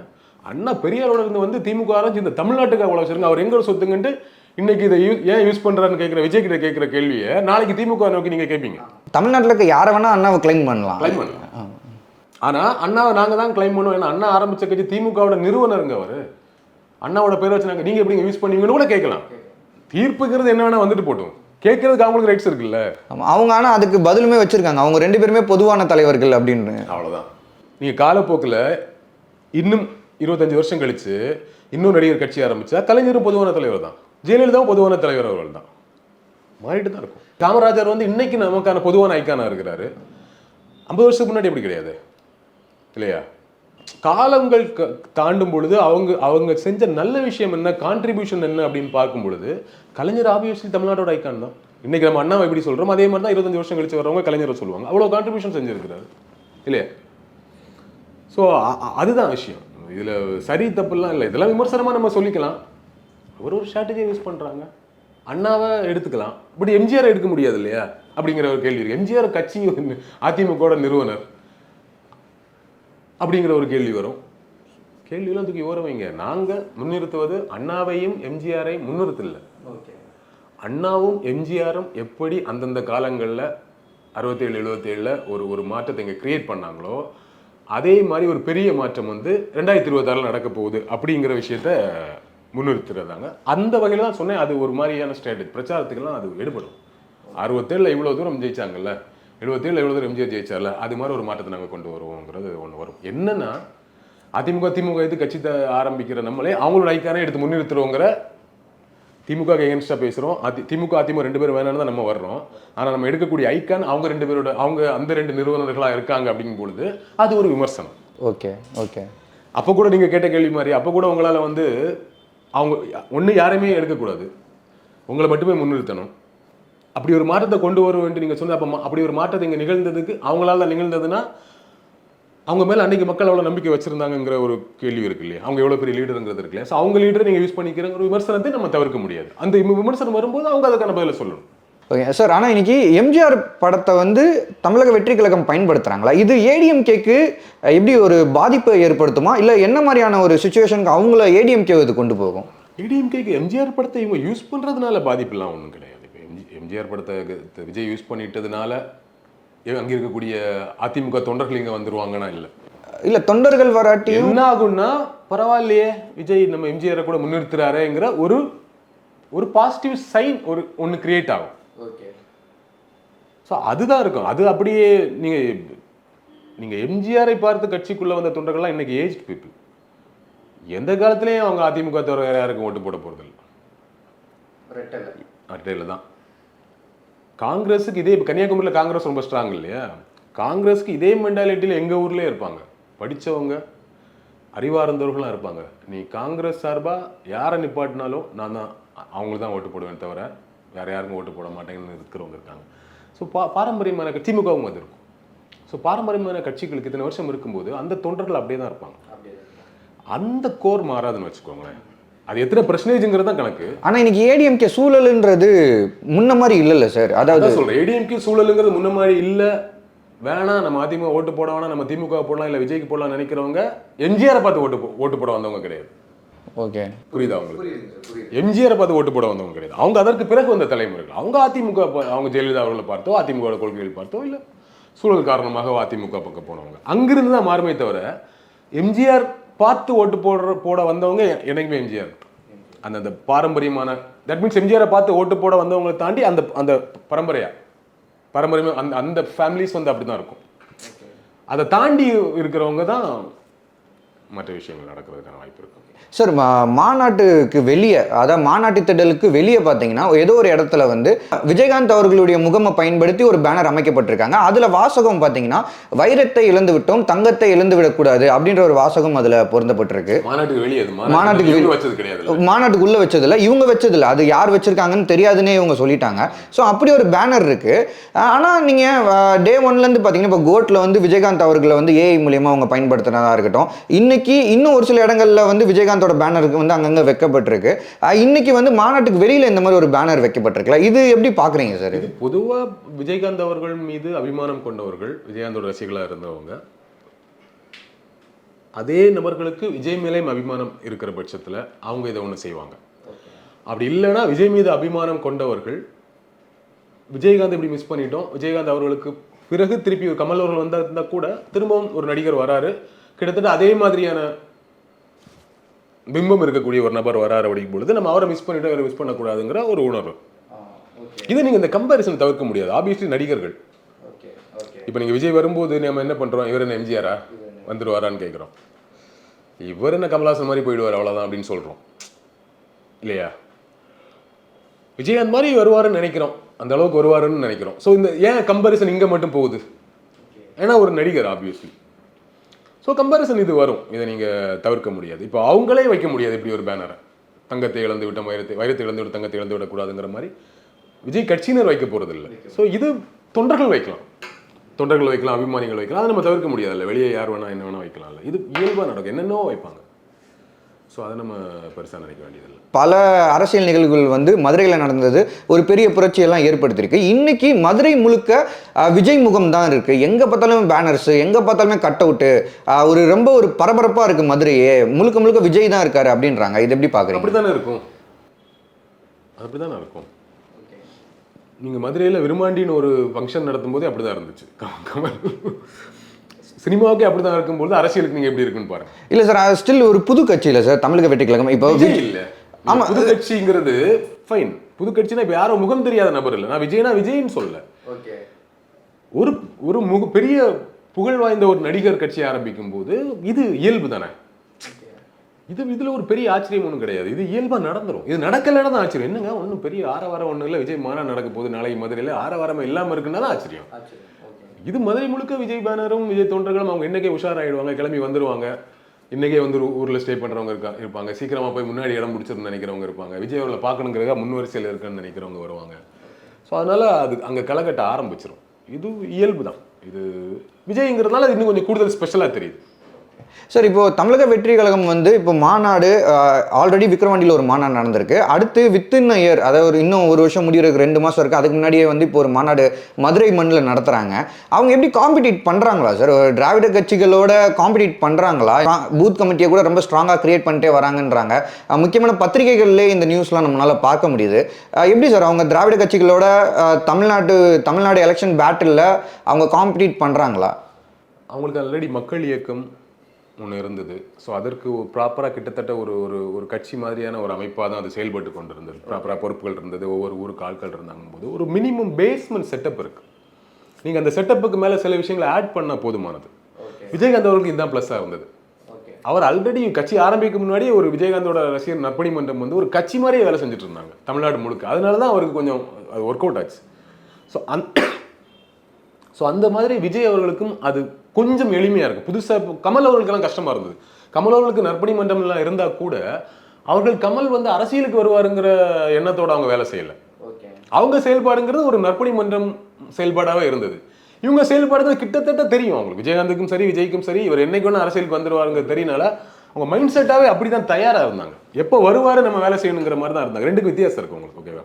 அண்ணா பெரியாரோட இருந்து வந்து திமுக ஆரம்பிச்சு இந்த தமிழ்நாட்டுக்கு அவ்வளோ சொல்லுங்க அவர் எங்க சொத்துங்கன்ட்டு இன்னைக்கு இதை ஏன் யூஸ் பண்றாருன்னு கேட்குற விஜய் கிட்ட கேட்குற கேள்வியை நாளைக்கு திமுக நோக்கி நீங்க கேட்பீங்க தமிழ்நாட்டில் இருக்க யாரை வேணா அண்ணாவை கிளைம் பண்ணலாம். கிளைம் பண்ணலாம். ஆனா அண்ணாவை நாங்க தான் கிளைம் பண்ணுவோம். ஏன்னா அண்ணா ஆரம்பிச்ச கட்சி திமுகவோட நிறுவனருங்க அவரு. அண்ணாவோட பேர் வச்சு நாங்க நீங்க எப்படிங்க யூஸ் பண்ணுவீங்கன்னு கூட கேட்கலாம். தீர்ப்புங்கிறது என்ன வேணா வந்துட்டு போட்டும். கேட்கறதுக்கு அவங்களுக்கு ரைட்ஸ் இருக்குல்ல. அவங்க ஆனால் அதுக்கு பதிலுமே வச்சிருக்காங்க. அவங்க ரெண்டு பேருமே பொதுவான தலைவர்கள் அப்படின்னு. அவ்வளவுதான். நீங்க காலப்போக்குல இன்னும் இருபத்தஞ்சு வருஷம் கழிச்சு இன்னும் நடிகர் கட்சி ஆரம்பிச்சா கலைஞரும் பொதுவான தலைவர் தான். ஜெயலலிதாவும் பொதுவான தலைவர் அவர்கள் தான் மாறிட்டு தான் இருக்கும். காமராஜர் வந்து இன்னைக்கு நமக்கான பொதுவான ஐக்கானா இருக்கிறாரு. ஐம்பது வருஷத்துக்கு முன்னாடி எப்படி கிடையாது? இல்லையா? காலங்கள் தாண்டும் பொழுது அவங்க அவங்க செஞ்ச நல்ல விஷயம் என்ன கான்ட்ரிபியூஷன் என்ன அப்படின்னு பார்க்கும் பொழுது கலைஞர் ஆப்வியஸ்லி தமிழ்நாட்டோட ஐக்கான் தான். இன்னைக்கு நம்ம அண்ணாவை எப்படி சொல்றோம் அதே மாதிரி தான் இருபத்தஞ்சு வருஷம் கழிச்சு வரவங்க கலைஞரை சொல்லுவாங்க. அவ்வளோ கான்ட்ரிபியூஷன் செஞ்சிருக்கிறாரு. இல்லையா? ஸோ அதுதான் விஷயம். இதுல சரி தப்புலாம் இல்லை. இதெல்லாம் விமர்சனமா நம்ம சொல்லிக்கலாம். ஒரு ஒரு ஸ்ட்ராட்டஜியை யூஸ் பண்றாங்க. அண்ணாவை எடுத்துக்கலாம். பட் எம்ஜிஆர் எடுக்க முடியாது இல்லையா? அப்படிங்கிற ஒரு கேள்வி இருக்கு. எம்ஜிஆர் கட்சி அதிமுகவோட நிறுவனர் அப்படிங்கிற ஒரு கேள்வி வரும். கேள்வியெல்லாம் தூக்கி ஓர வைங்க. நாங்க முன்னிறுத்துவது அண்ணாவையும் எம்ஜிஆரையும் முன்னிறுத்தல அண்ணாவும் எம்ஜிஆரும் எப்படி அந்தந்த காலங்களில் அறுபத்தேழு எழுபத்தேழில் ஒரு ஒரு மாற்றத்தை இங்கே கிரியேட் பண்ணாங்களோ அதே மாதிரி ஒரு பெரிய மாற்றம் வந்து ரெண்டாயிரத்தி இருபத்தாறில் நடக்க போகுது அப்படிங்கிற விஷயத்த முன்னிறுத்துறதாங்க. அந்த வகையில் தான் சொன்னேன் அது ஒரு மாதிரியான ஸ்ட்ராட்டஜி பிரச்சாரத்துக்கெல்லாம் அது எடுபடும். அறுபத்தேழில் இவ்வளோ தூரம் ஜெயிச்சாங்கல்ல எழுபத்தேழில் எவ்வளோ தூரம் எம்ஜிஆர் ஜெயிச்சார்ல அது மாதிரி ஒரு மாற்றத்தை நாங்கள் கொண்டு வருவோங்கிறது ஒன்று வரும். என்னன்னா அதிமுக திமுக இது கட்சி த- ஆரம்பிக்கிற நம்மளே அவங்களோட ஐக்கானே எடுத்து முன்னிறுத்துறோங்கிற திமுக எகென்ஸ்டாக பேசுகிறோம் அதி திமுக அதிமுக ரெண்டு பேரும் வேணாம்னு தான் நம்ம வர்றோம். ஆனால் நம்ம எடுக்கக்கூடிய ஐக்கான் அவங்க ரெண்டு பேரோட அவங்க அந்த ரெண்டு நிறுவனர்களாக இருக்காங்க அப்படிங்கும் பொழுது அது ஒரு விமர்சனம். Okay okay. அப்போ கூட நீங்கள் கேட்ட கேள்வி மாதிரி அப்போ கூட உங்களால் வந்து அவங்க ஒன்று யாரையுமே எடுக்கக்கூடாது. உங்களை மட்டுமே முன்னிறுத்தணும். அப்படி ஒரு மாற்றத்தை கொண்டு வர வேண்டும் நீங்கள் சொன்ன அப்போ அப்படி ஒரு மாற்றத்தை இங்கே நிகழ்ந்ததுக்கு அவங்களால நிகழ்ந்ததுன்னா அவங்க மேலே அன்னைக்கு மக்கள் எவ்வளோ நம்பிக்கை வச்சிருந்தாங்கங்கிற ஒரு கேள்வி இருக்கு இல்லையா? அவங்க எவ்வளோ பெரிய லீடருங்கிறது இருக்கு இல்லையா? ஸோ அவங்க லீடரை நீங்கள் யூஸ் பண்ணிக்கிறங்கிற ஒரு விமர்சனத்தை நம்ம தவிர்க்க முடியாது. அந்த விமர்சனம் வரும்போது அவங்க அதுக்கான பதிலை சொல்லணும். ஓகே சார் ஆனால் இன்னைக்கு எம்ஜிஆர் படத்தை வந்து தமிழக வெற்றி கழகம் பயன்படுத்துறாங்களா? இது ஏடிஎம்கேக்கு எப்படி ஒரு பாதிப்பை ஏற்படுத்துமா? இல்லை என்ன மாதிரியான ஒரு சுச்சுவேஷனுக்கு அவங்கள ஏடிஎம்கே இது கொண்டு போகும்? ஏடிஎம்கேக்கு எம்ஜிஆர் படத்தை இவங்க யூஸ் பண்ணுறதுனால பாதிப்புலாம் ஒன்றும் கிடையாது. இப்போ எம்ஜி எம்ஜிஆர் படத்தை விஜய் யூஸ் பண்ணிட்டதுனால அங்கே இருக்கக்கூடிய அதிமுக தொண்டர்கள் இங்கே வந்துருவாங்கன்னா இல்லை. இல்லை தொண்டர்கள் வராட்டியும் என்ன ஆகும்னா பரவாயில்லையே விஜய் நம்ம எம்ஜிஆரை கூட முன்னிறுத்துறாருங்கிற ஒரு ஒரு பாசிட்டிவ் சைன் ஒரு ஒன்று கிரியேட் ஆகும். ஸோ அதுதான் இருக்கும் அது அப்படியே நீங்கள் நீங்கள் எம்ஜிஆரை பார்த்து கட்சிக்குள்ளே வந்த தொண்டர்கள்லாம் இன்னைக்கு ஏஜ் பீப்புள் எந்த காலத்துலேயும் அவங்க அதிமுக தவிர வேற யாருக்கும் ஓட்டு போட போகிறதில்ல அட்டையில் தான். காங்கிரஸுக்கு இதே கன்னியாகுமரியில் காங்கிரஸ் ரொம்ப ஸ்ட்ராங் இல்லையா? காங்கிரஸுக்கு இதே மென்டாலிட்டியில் எங்கள் ஊர்லேயே இருப்பாங்க. படித்தவங்க அறிவார்ந்தவர்களாக இருப்பாங்க. நீ காங்கிரஸ் சார்பாக யாரை நிப்பாட்டினாலும் நான் தான் அவங்களுக்கு தான் ஓட்டு போடுவேன் தவிர வேற யாருக்கும் ஓட்டு போட மாட்டேங்கன்னு இருக்கிறவங்க இருக்காங்க. ஸோ பா பாரம்பரியமான கட்சி திமுகவும் அது இருக்கும் ஸோ பாரம்பரியமான கட்சிகளுக்கு இத்தனை வருஷம் இருக்கும்போது அந்த தொண்டர்கள் அப்படியே தான் இருப்பாங்க. அந்த கோர் மாறாதுன்னு வச்சுக்கோங்களேன். அது எத்தனை பர்சன்டேஜுங்கிறது தான் கணக்கு. ஆனா இன்னைக்கு ஏடிஎம்கே சூழலுன்றது முன்ன மாதிரி இல்லைல்ல சார் அதாவது சொல்றேன். ஏடிஎம்கே சூழலுங்கிறது முன்ன மாதிரி இல்ல. வேணாம் நம்ம அதிமுக ஓட்டு போட வேணாம் நம்ம திமுக போடலாம் இல்ல விஜய்க்கு போடலாம் நினைக்கிறவங்க எம்ஜிஆரை பார்த்து ஓட்டு போ- ஓட்டு போட வந்தவங்க கிடையாது. ஓகே. புரியுதா உங்களுக்கு? எம்ஜிஆரை பார்த்து ஓட்டு போட வந்தவங்க கிடையாது. அவங்க அதற்கு பிறகு வந்த தலைமுறைகள். அவங்க அதிமுக அவங்க ஜெயலலிதா அவர்களை பார்த்தோ அதிமுக கொள்கைகள் பார்த்தோ இல்ல சூழல் காரணமாக அதிமுக பக்கம் போனவங்க. அங்கிருந்து தான் மாறுமே தவிர எம்ஜிஆர் பார்த்து ஓட்டு போடுற போட வந்தவங்க என்னைக்குமே எம்ஜிஆர். அந்த அந்த பாரம்பரியமான தட் மீன்ஸ் எம்ஜிஆரை பார்த்து ஓட்டு போட வந்தவங்களை தாண்டி அந்த அந்த பரம்பரையா? பாரம்பரியமா அந்த அந்த ஃபேமிலிஸ் வந்து அப்படி தான் இருக்கும் அதை தாண்டி இருக்கிறவங்க தான் மற்ற விஷயங்கள் நடக்கிறதுக்கான வாய்ப்பு இருக்கும் சார் மா மாநாட்டுக்கு வெளியே அதாவது மாநாட்டு திடலுக்கு வெளியே பார்த்தீங்கன்னா ஏதோ ஒரு இடத்துல வந்து விஜயகாந்த் அவர்களுடைய முகமை பயன்படுத்தி ஒரு பேனர் அமைக்கப்பட்டிருக்காங்க. அதில் வாசகம் பார்த்தீங்கன்னா வைரத்தை இழந்து விட்டோம் தங்கத்தை இழந்து விடக்கூடாது அப்படின்ற ஒரு வாசகம் அதில் பொருந்தப்பட்டிருக்கு. மாநாட்டுக்கு வெளியே மாநாட்டுக்கு வெளிய- வச்சது கிடையாது மாநாட்டுக்குள்ள வச்சதில்ல. இவங்க வச்சதில்ல. அது யார் வச்சிருக்காங்கன்னு தெரியாதுன்னே இவங்க சொல்லிட்டாங்க. ஸோ அப்படி ஒரு பேனர் இருக்கு. அஹ் ஆனா நீங்க டே ஒன்லேருந்து பார்த்தீங்கன்னா இப்போ கோட்ல வந்து விஜயகாந்த் அவர்களை வந்து ஏஐ மூலியமா அவங்க பயன்படுத்தினதா இருக்கட்டும் இன்னைக்கு இன்னும் ஒரு சில இடங்கள்ல வந்து விஜயகாந்தோட பேனருக்கு வந்து அங்கங்கே வைக்கப்பட்டிருக்கு. இன்னைக்கு வந்து மாநாட்டுக்கு வெளியில இந்த மாதிரி ஒரு பேனர் வைக்கப்பட்டிருக்குல்ல இது எப்படி பாக்குறீங்க சார் இது பொதுவா விஜயகாந்த் அவர்கள் மீது அபிமானம் கொண்டவர்கள் விஜயகாந்தோட ரசிகர்களா இருந்தவங்க அதே நபர்களுக்கு விஜய் மேலேயும் அபிமானம் இருக்கிற பட்சத்துல அவங்க இதை ஒன்று செய்வாங்க. அப்படி இல்லைன்னா விஜய் மீது அபிமானம் கொண்டவர்கள் விஜயகாந்த் இப்படி மிஸ் பண்ணிட்டோம் விஜயகாந்த் அவர்களுக்கு பிறகு திருப்பி கமல் அவர்கள் வந்தா இருந்தா கூட திரும்பவும் ஒரு நடிகர் வராரு கிட்டத்தட்ட அதே மாதிரியான பிம்பம் இருக்கக்கூடிய ஒரு நபர் வராரு அப்படிங்கும் பொழுது நம்ம அவரை மிஸ் பண்ணிட்டோம் இவரை மிஸ் பண்ணக்கூடாதுங்கிற ஒரு உணர்வு. இது நீங்க இந்த கம்பேரிசன் தவிர்க்க முடியாது. ஆப்வியஸ்லி நடிகர்கள். இப்போ நீங்க விஜய் வரும்போது நம்ம என்ன பண்றோம்? இவர் என்ன எம்ஜிஆரா வந்துடுவாரான்னு கேட்குறோம் இவர் என்ன? கமல்ஹாசன் மாதிரி போயிடுவார் அவ்வளவுதான் அப்படின்னு சொல்றோம். இல்லையா? விஜயகாந்த் மாதிரி வருவாருன்னு நினைக்கிறோம். அந்த அளவுக்கு வருவாருன்னு நினைக்கிறோம். ஸோ இந்த ஏன் கம்பேரிசன் இங்க மட்டும் போகுது? ஏன்னா ஒரு நடிகர் ஆப்வியஸ்லி ஸோ கம்பேரிசன் இது வரும். இதை நீங்க தவிர்க்க முடியாது. இப்போ அவங்களே வைக்க முடியாது இப்படி ஒரு பேனரை தங்கத்தை இழந்து விட்ட வைரத்தை வைரத்தை இழந்து விட்ட தங்கத்தை இழந்து விடக்கூடாதுங்கிற மாதிரி விஜய் கட்சியினர் வைக்க போறது இல்லை ஸோ இது தொண்டர்கள் வைக்கலாம். தொண்டர்கள் வைக்கலாம் அபிமானிகள் வைக்கலாம். அதை நம்ம தவிர்க்க முடியாதுல்ல. வெளியே யார் வேணா என்ன வேணா வைக்கலாம்ல. இது இயல்பாக நடக்கும். என்னென்னவோ வைப்பாங்க. ஸோ அதை நம்ம பெருசா நினைக்க வேண்டியதில்லை. பல அரசியல் நிகழ்வுகள் வந்து மதுரையில் நடந்தது. ஒரு பெரிய புரட்சியெல்லாம் ஏற்படுத்தியிருக்கு. இன்னைக்கு மதுரை முழுக்க விஜய் முகம் தான் இருக்கு. எங்க பார்த்தாலும் பேனர்ஸ் எங்க பார்த்தாலுமே கட் அவுட்டு ஒரு ரொம்ப ஒரு பரபரப்பா இருக்கு மதுரையே. முழுக்க முழுக்க விஜய் தான் இருக்காரு அப்படின்றாங்க. இது எப்படி பாக்குறீங்க? அப்படித்தானே இருக்கும். அப்படிதானே இருக்கும். நீங்க மதுரையில விருமாண்டின்னு ஒரு ஃபங்க்ஷன் நடத்தும் போதே அப்படிதான் இருந்துச்சு. கம்- கமல். சினிமாவுக்கே அப்படிதான் இருக்கும்போது அரசியலுக்கு நீங்க எப்படி இருக்குன்னு பாருங்க. இல்ல சார் ஸ்டில் ஒரு புது கட்சி இல்ல சார் தமிழக வெற்றி கழகம். இப்போ இல்ல. ஆமா. ஆமா புது கட்சிங்கிறது ஃபைன் புது கட்சினா இப்ப யாரும் முகம் தெரியாத நபர் இல்ல. நான் விஜய்னா விஜய்னு சொல்லல. ஒரு ஒரு முக பெரிய புகழ் வாய்ந்த ஒரு நடிகர் கட்சி ஆரம்பிக்கும் போது இது இயல்பு தானே? இது இதுல ஒரு பெரிய ஆச்சரியம் ஒன்றும் கிடையாது. இது இயல்பா நடந்துரும். இது நடக்கலைன்னா தான் ஆச்சரியம். என்னங்க? ஒன்றும் பெரிய ஆரவாரம் ஒன்றும் இல்லை விஜய் மாநாடு நடக்க போகுது நாளைக்கு மதுரையில் ஆரவாரமே இல்லாம இருக்குன்னா தான் ஆச்சரியம். இது மதுரை முழுக்க விஜய் பேனரும் விஜய் தொண்டர்களும் அவங்க இன்றைக்கே உஷாராயிடுவாங்க கிளம்பி வந்துடுவாங்க இன்றைக்கே வந்து ஊரில் ஸ்டே பண்ணுறவங்க இருக்கா இருப்பாங்க. சீக்கிரமாக போய் முன்னாடி இடம் பிடிச்சிருந்து நினைக்கிறவங்க இருப்பாங்க. விஜய் அவர்களை பார்க்கணுங்கிறதா முன்வரிசையில் இருக்குன்னு நினைக்கிறவங்க வருவாங்க. ஸோ அதனால அது அங்கே களைகட்ட ஆரம்பிச்சிடும் இது இயல்பு தான் இது விஜய்ங்கிறதுனால அது இன்னும் கொஞ்சம் கூடுதல் ஸ்பெஷலாக தெரியுது. சார் இப்போது தமிழக வெற்றி கழகம் வந்து இப்போ மாநாடு ஆல்ரெடி விக்ரவாண்டியில் ஒரு மாநாடு நடந்திருக்கு. அடுத்து வித்தின் இயர் அதாவது ஒரு இன்னும் ஒரு வருஷம் முடியறதுக்கு ரெண்டு மாதம் இருக்குது அதுக்கு முன்னாடியே வந்து இப்போ ஒரு மாநாடு மதுரை மண்ணில் நடத்துகிறாங்க அவங்க எப்படி காம்படிட் பண்ணுறாங்களா சார்? ஒரு திராவிட கட்சிகளோட காம்படிட் பண்ணுறாங்களா பூத் கமிட்டியை கூட ரொம்ப ஸ்ட்ராங்காக கிரியேட் பண்ணிட்டே வராங்கன்றாங்க. முக்கியமான பத்திரிகைகள்லேயே இந்த நியூஸ்லாம் நம்மளால பார்க்க முடியுது. எப்படி சார் அவங்க திராவிட கட்சிகளோட தமிழ்நாட்டு தமிழ்நாடு எலெக்ஷன் பேட்டிலில் அவங்க காம்படிட் பண்ணுறாங்களா அவங்களுக்கு ஆல்ரெடி மக்கள் இயக்கம் ஒன்று இருந்தது. ஸோ அதற்கு ப்ராப்பராக கிட்டத்தட்ட ஒரு ஒரு ஒரு கட்சி மாதிரியான ஒரு அமைப்பாக தான் அது செயல்பட்டு கொண்டு இருந்தது ப்ராப்பராக பொறுப்புகள் இருந்தது. ஒவ்வொரு ஊருக்கு ஆட்கள் இருந்தாங்க போது ஒரு மினிமம் பேஸ்மெண்ட் செட்டப் இருக்கு. நீங்கள் அந்த செட்டப்புக்கு மேலே சில விஷயங்களை ஆட் பண்ணால் போதுமானது. விஜயகாந்த் அவர்களுக்கு இதுதான் ப்ளஸ்ஸாக இருந்தது. அவர் ஆல்ரெடி கட்சி ஆரம்பிக்க முன்னாடியே ஒரு விஜயகாந்தோட ரசிகர் நற்பணி மன்றம் வந்து ஒரு கட்சி மாதிரியே வேலை செஞ்சுட்டு இருந்தாங்க. தமிழ்நாடு முழுக்க. அதனால தான் அவருக்கு கொஞ்சம் அது ஒர்க் அவுட் ஆச்சு. ஸோ அந் ஸோ அந்த மாதிரி விஜய் அவர்களுக்கும் அது கொஞ்சம் எளிமையாக இருக்குது புதுசாக கமல் அவர்களுக்கெல்லாம் கஷ்டமாக இருந்தது. கமல் அவர்களுக்கு நற்பணி மன்றம்லாம் இருந்தால் கூட அவர்கள் கமல் வந்து அரசியலுக்கு வருவாருங்கிற எண்ணத்தோட அவங்க வேலை செய்யலை. அவங்க செயல்பாடுங்கிறது ஒரு நற்பணி மன்றம் செயல்பாடாகவே இருந்தது. இவங்க செயல்பாடுகள் கிட்டத்தட்ட தெரியும் அவங்களுக்கு. விஜயகாந்துக்கும் சரி விஜய்க்கும் சரி இவர் என்னைக்கு வேணா அரசியலுக்கு வந்துருவாருங்க தெரியனால அவங்க மைண்ட் செட்டாகவே அப்படி தான் தயாராக இருந்தாங்க. எப்போ வருவாரு நம்ம வேலை செய்யணுங்கிற மாதிரி தான் இருந்தாங்க. ரெண்டுக்கும் வித்தியாசம் இருக்கு உங்களுக்கு ஓகேவா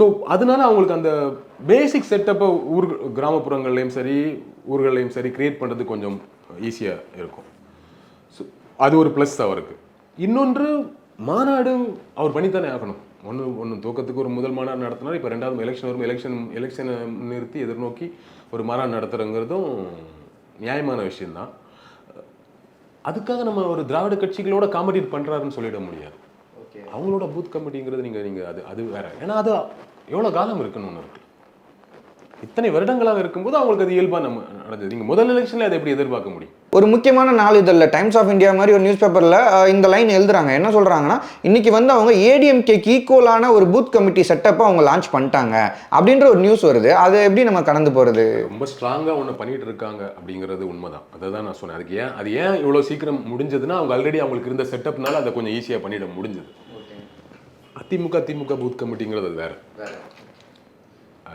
ஸோ அதனால அவங்களுக்கு அந்த பேசிக் செட்டப்பை ஊர் கிராமப்புறங்கள்லையும் சரி ஊர்கள்லையும் சரி கிரியேட் பண்ணுறது கொஞ்சம் ஈஸியாக இருக்கும். ஸோ அது ஒரு ப்ளஸ் அவருக்கு. இன்னொன்று மாநாடு அவர் பண்ணித்தானே ஆகணும். ஒன்று ஒன்று துவக்கத்துக்கு ஒரு முதல் மாநாடு நடத்தினார் இப்போ ரெண்டாவது எலெக்ஷன் வரும். எலெக்ஷன் எலெக்ஷனை நிறுத்தி எதிர்நோக்கி ஒரு மாநாடு நடத்துகிறங்கிறதும் நியாயமான விஷயம்தான். அதுக்காக நம்ம ஒரு திராவிட கட்சிகளோட காம்படிட் பண்ணுறாருன்னு சொல்லிட முடியாது. அவங்களோட பூத் கமிட்டிங்கிறது நீங்கள் நீங்கள் அது அது வேற. ஏன்னா அது எவ்வளோ காலம் இருக்குன்னு ஒன்று இருக்கு. இத்தனை வருடங்களாக இருக்கும்போது அவங்களுக்கு அது இயல்பாக நம்ம நடந்தது. நீங்கள் முதல் எலெக்ஷனில் அதை எப்படி எதிர்பார்க்க முடியும்? ஒரு முக்கியமான நாளிதழில் டைம்ஸ் ஆஃப் இந்தியா மாதிரி ஒரு நியூஸ் பேப்பரில் இந்த லைன் எழுதுறாங்க. என்ன சொல்கிறாங்கன்னா இன்னைக்கு வந்து அவங்க ஏடிஎம்கேக்கு ஈக்குவலான ஒரு பூத் கமிட்டி செட்டப்பை அவங்க லான்ச் பண்ணிட்டாங்க. அப்படின்ற ஒரு நியூஸ் வருது. அதை எப்படி நம்ம கடந்து போகிறது ரொம்ப ஸ்ட்ராங்காக ஒன்று பண்ணிட்டு இருக்காங்க அப்படிங்கிறது உண்மைதான். அதை தான் நான் சொன்னேன். அதுக்கு ஏன் அது ஏன் இவ்வளோ சீக்கிரம் முடிஞ்சதுன்னா அவங்க ஆல்ரெடி அவங்களுக்கு இருந்த செட்டப்னால அதை கொஞ்சம் ஈஸியாக பண்ணிட முடிஞ்சது. அதிமுக திமுக பூத் கமிட்டிங்கிறது வேற.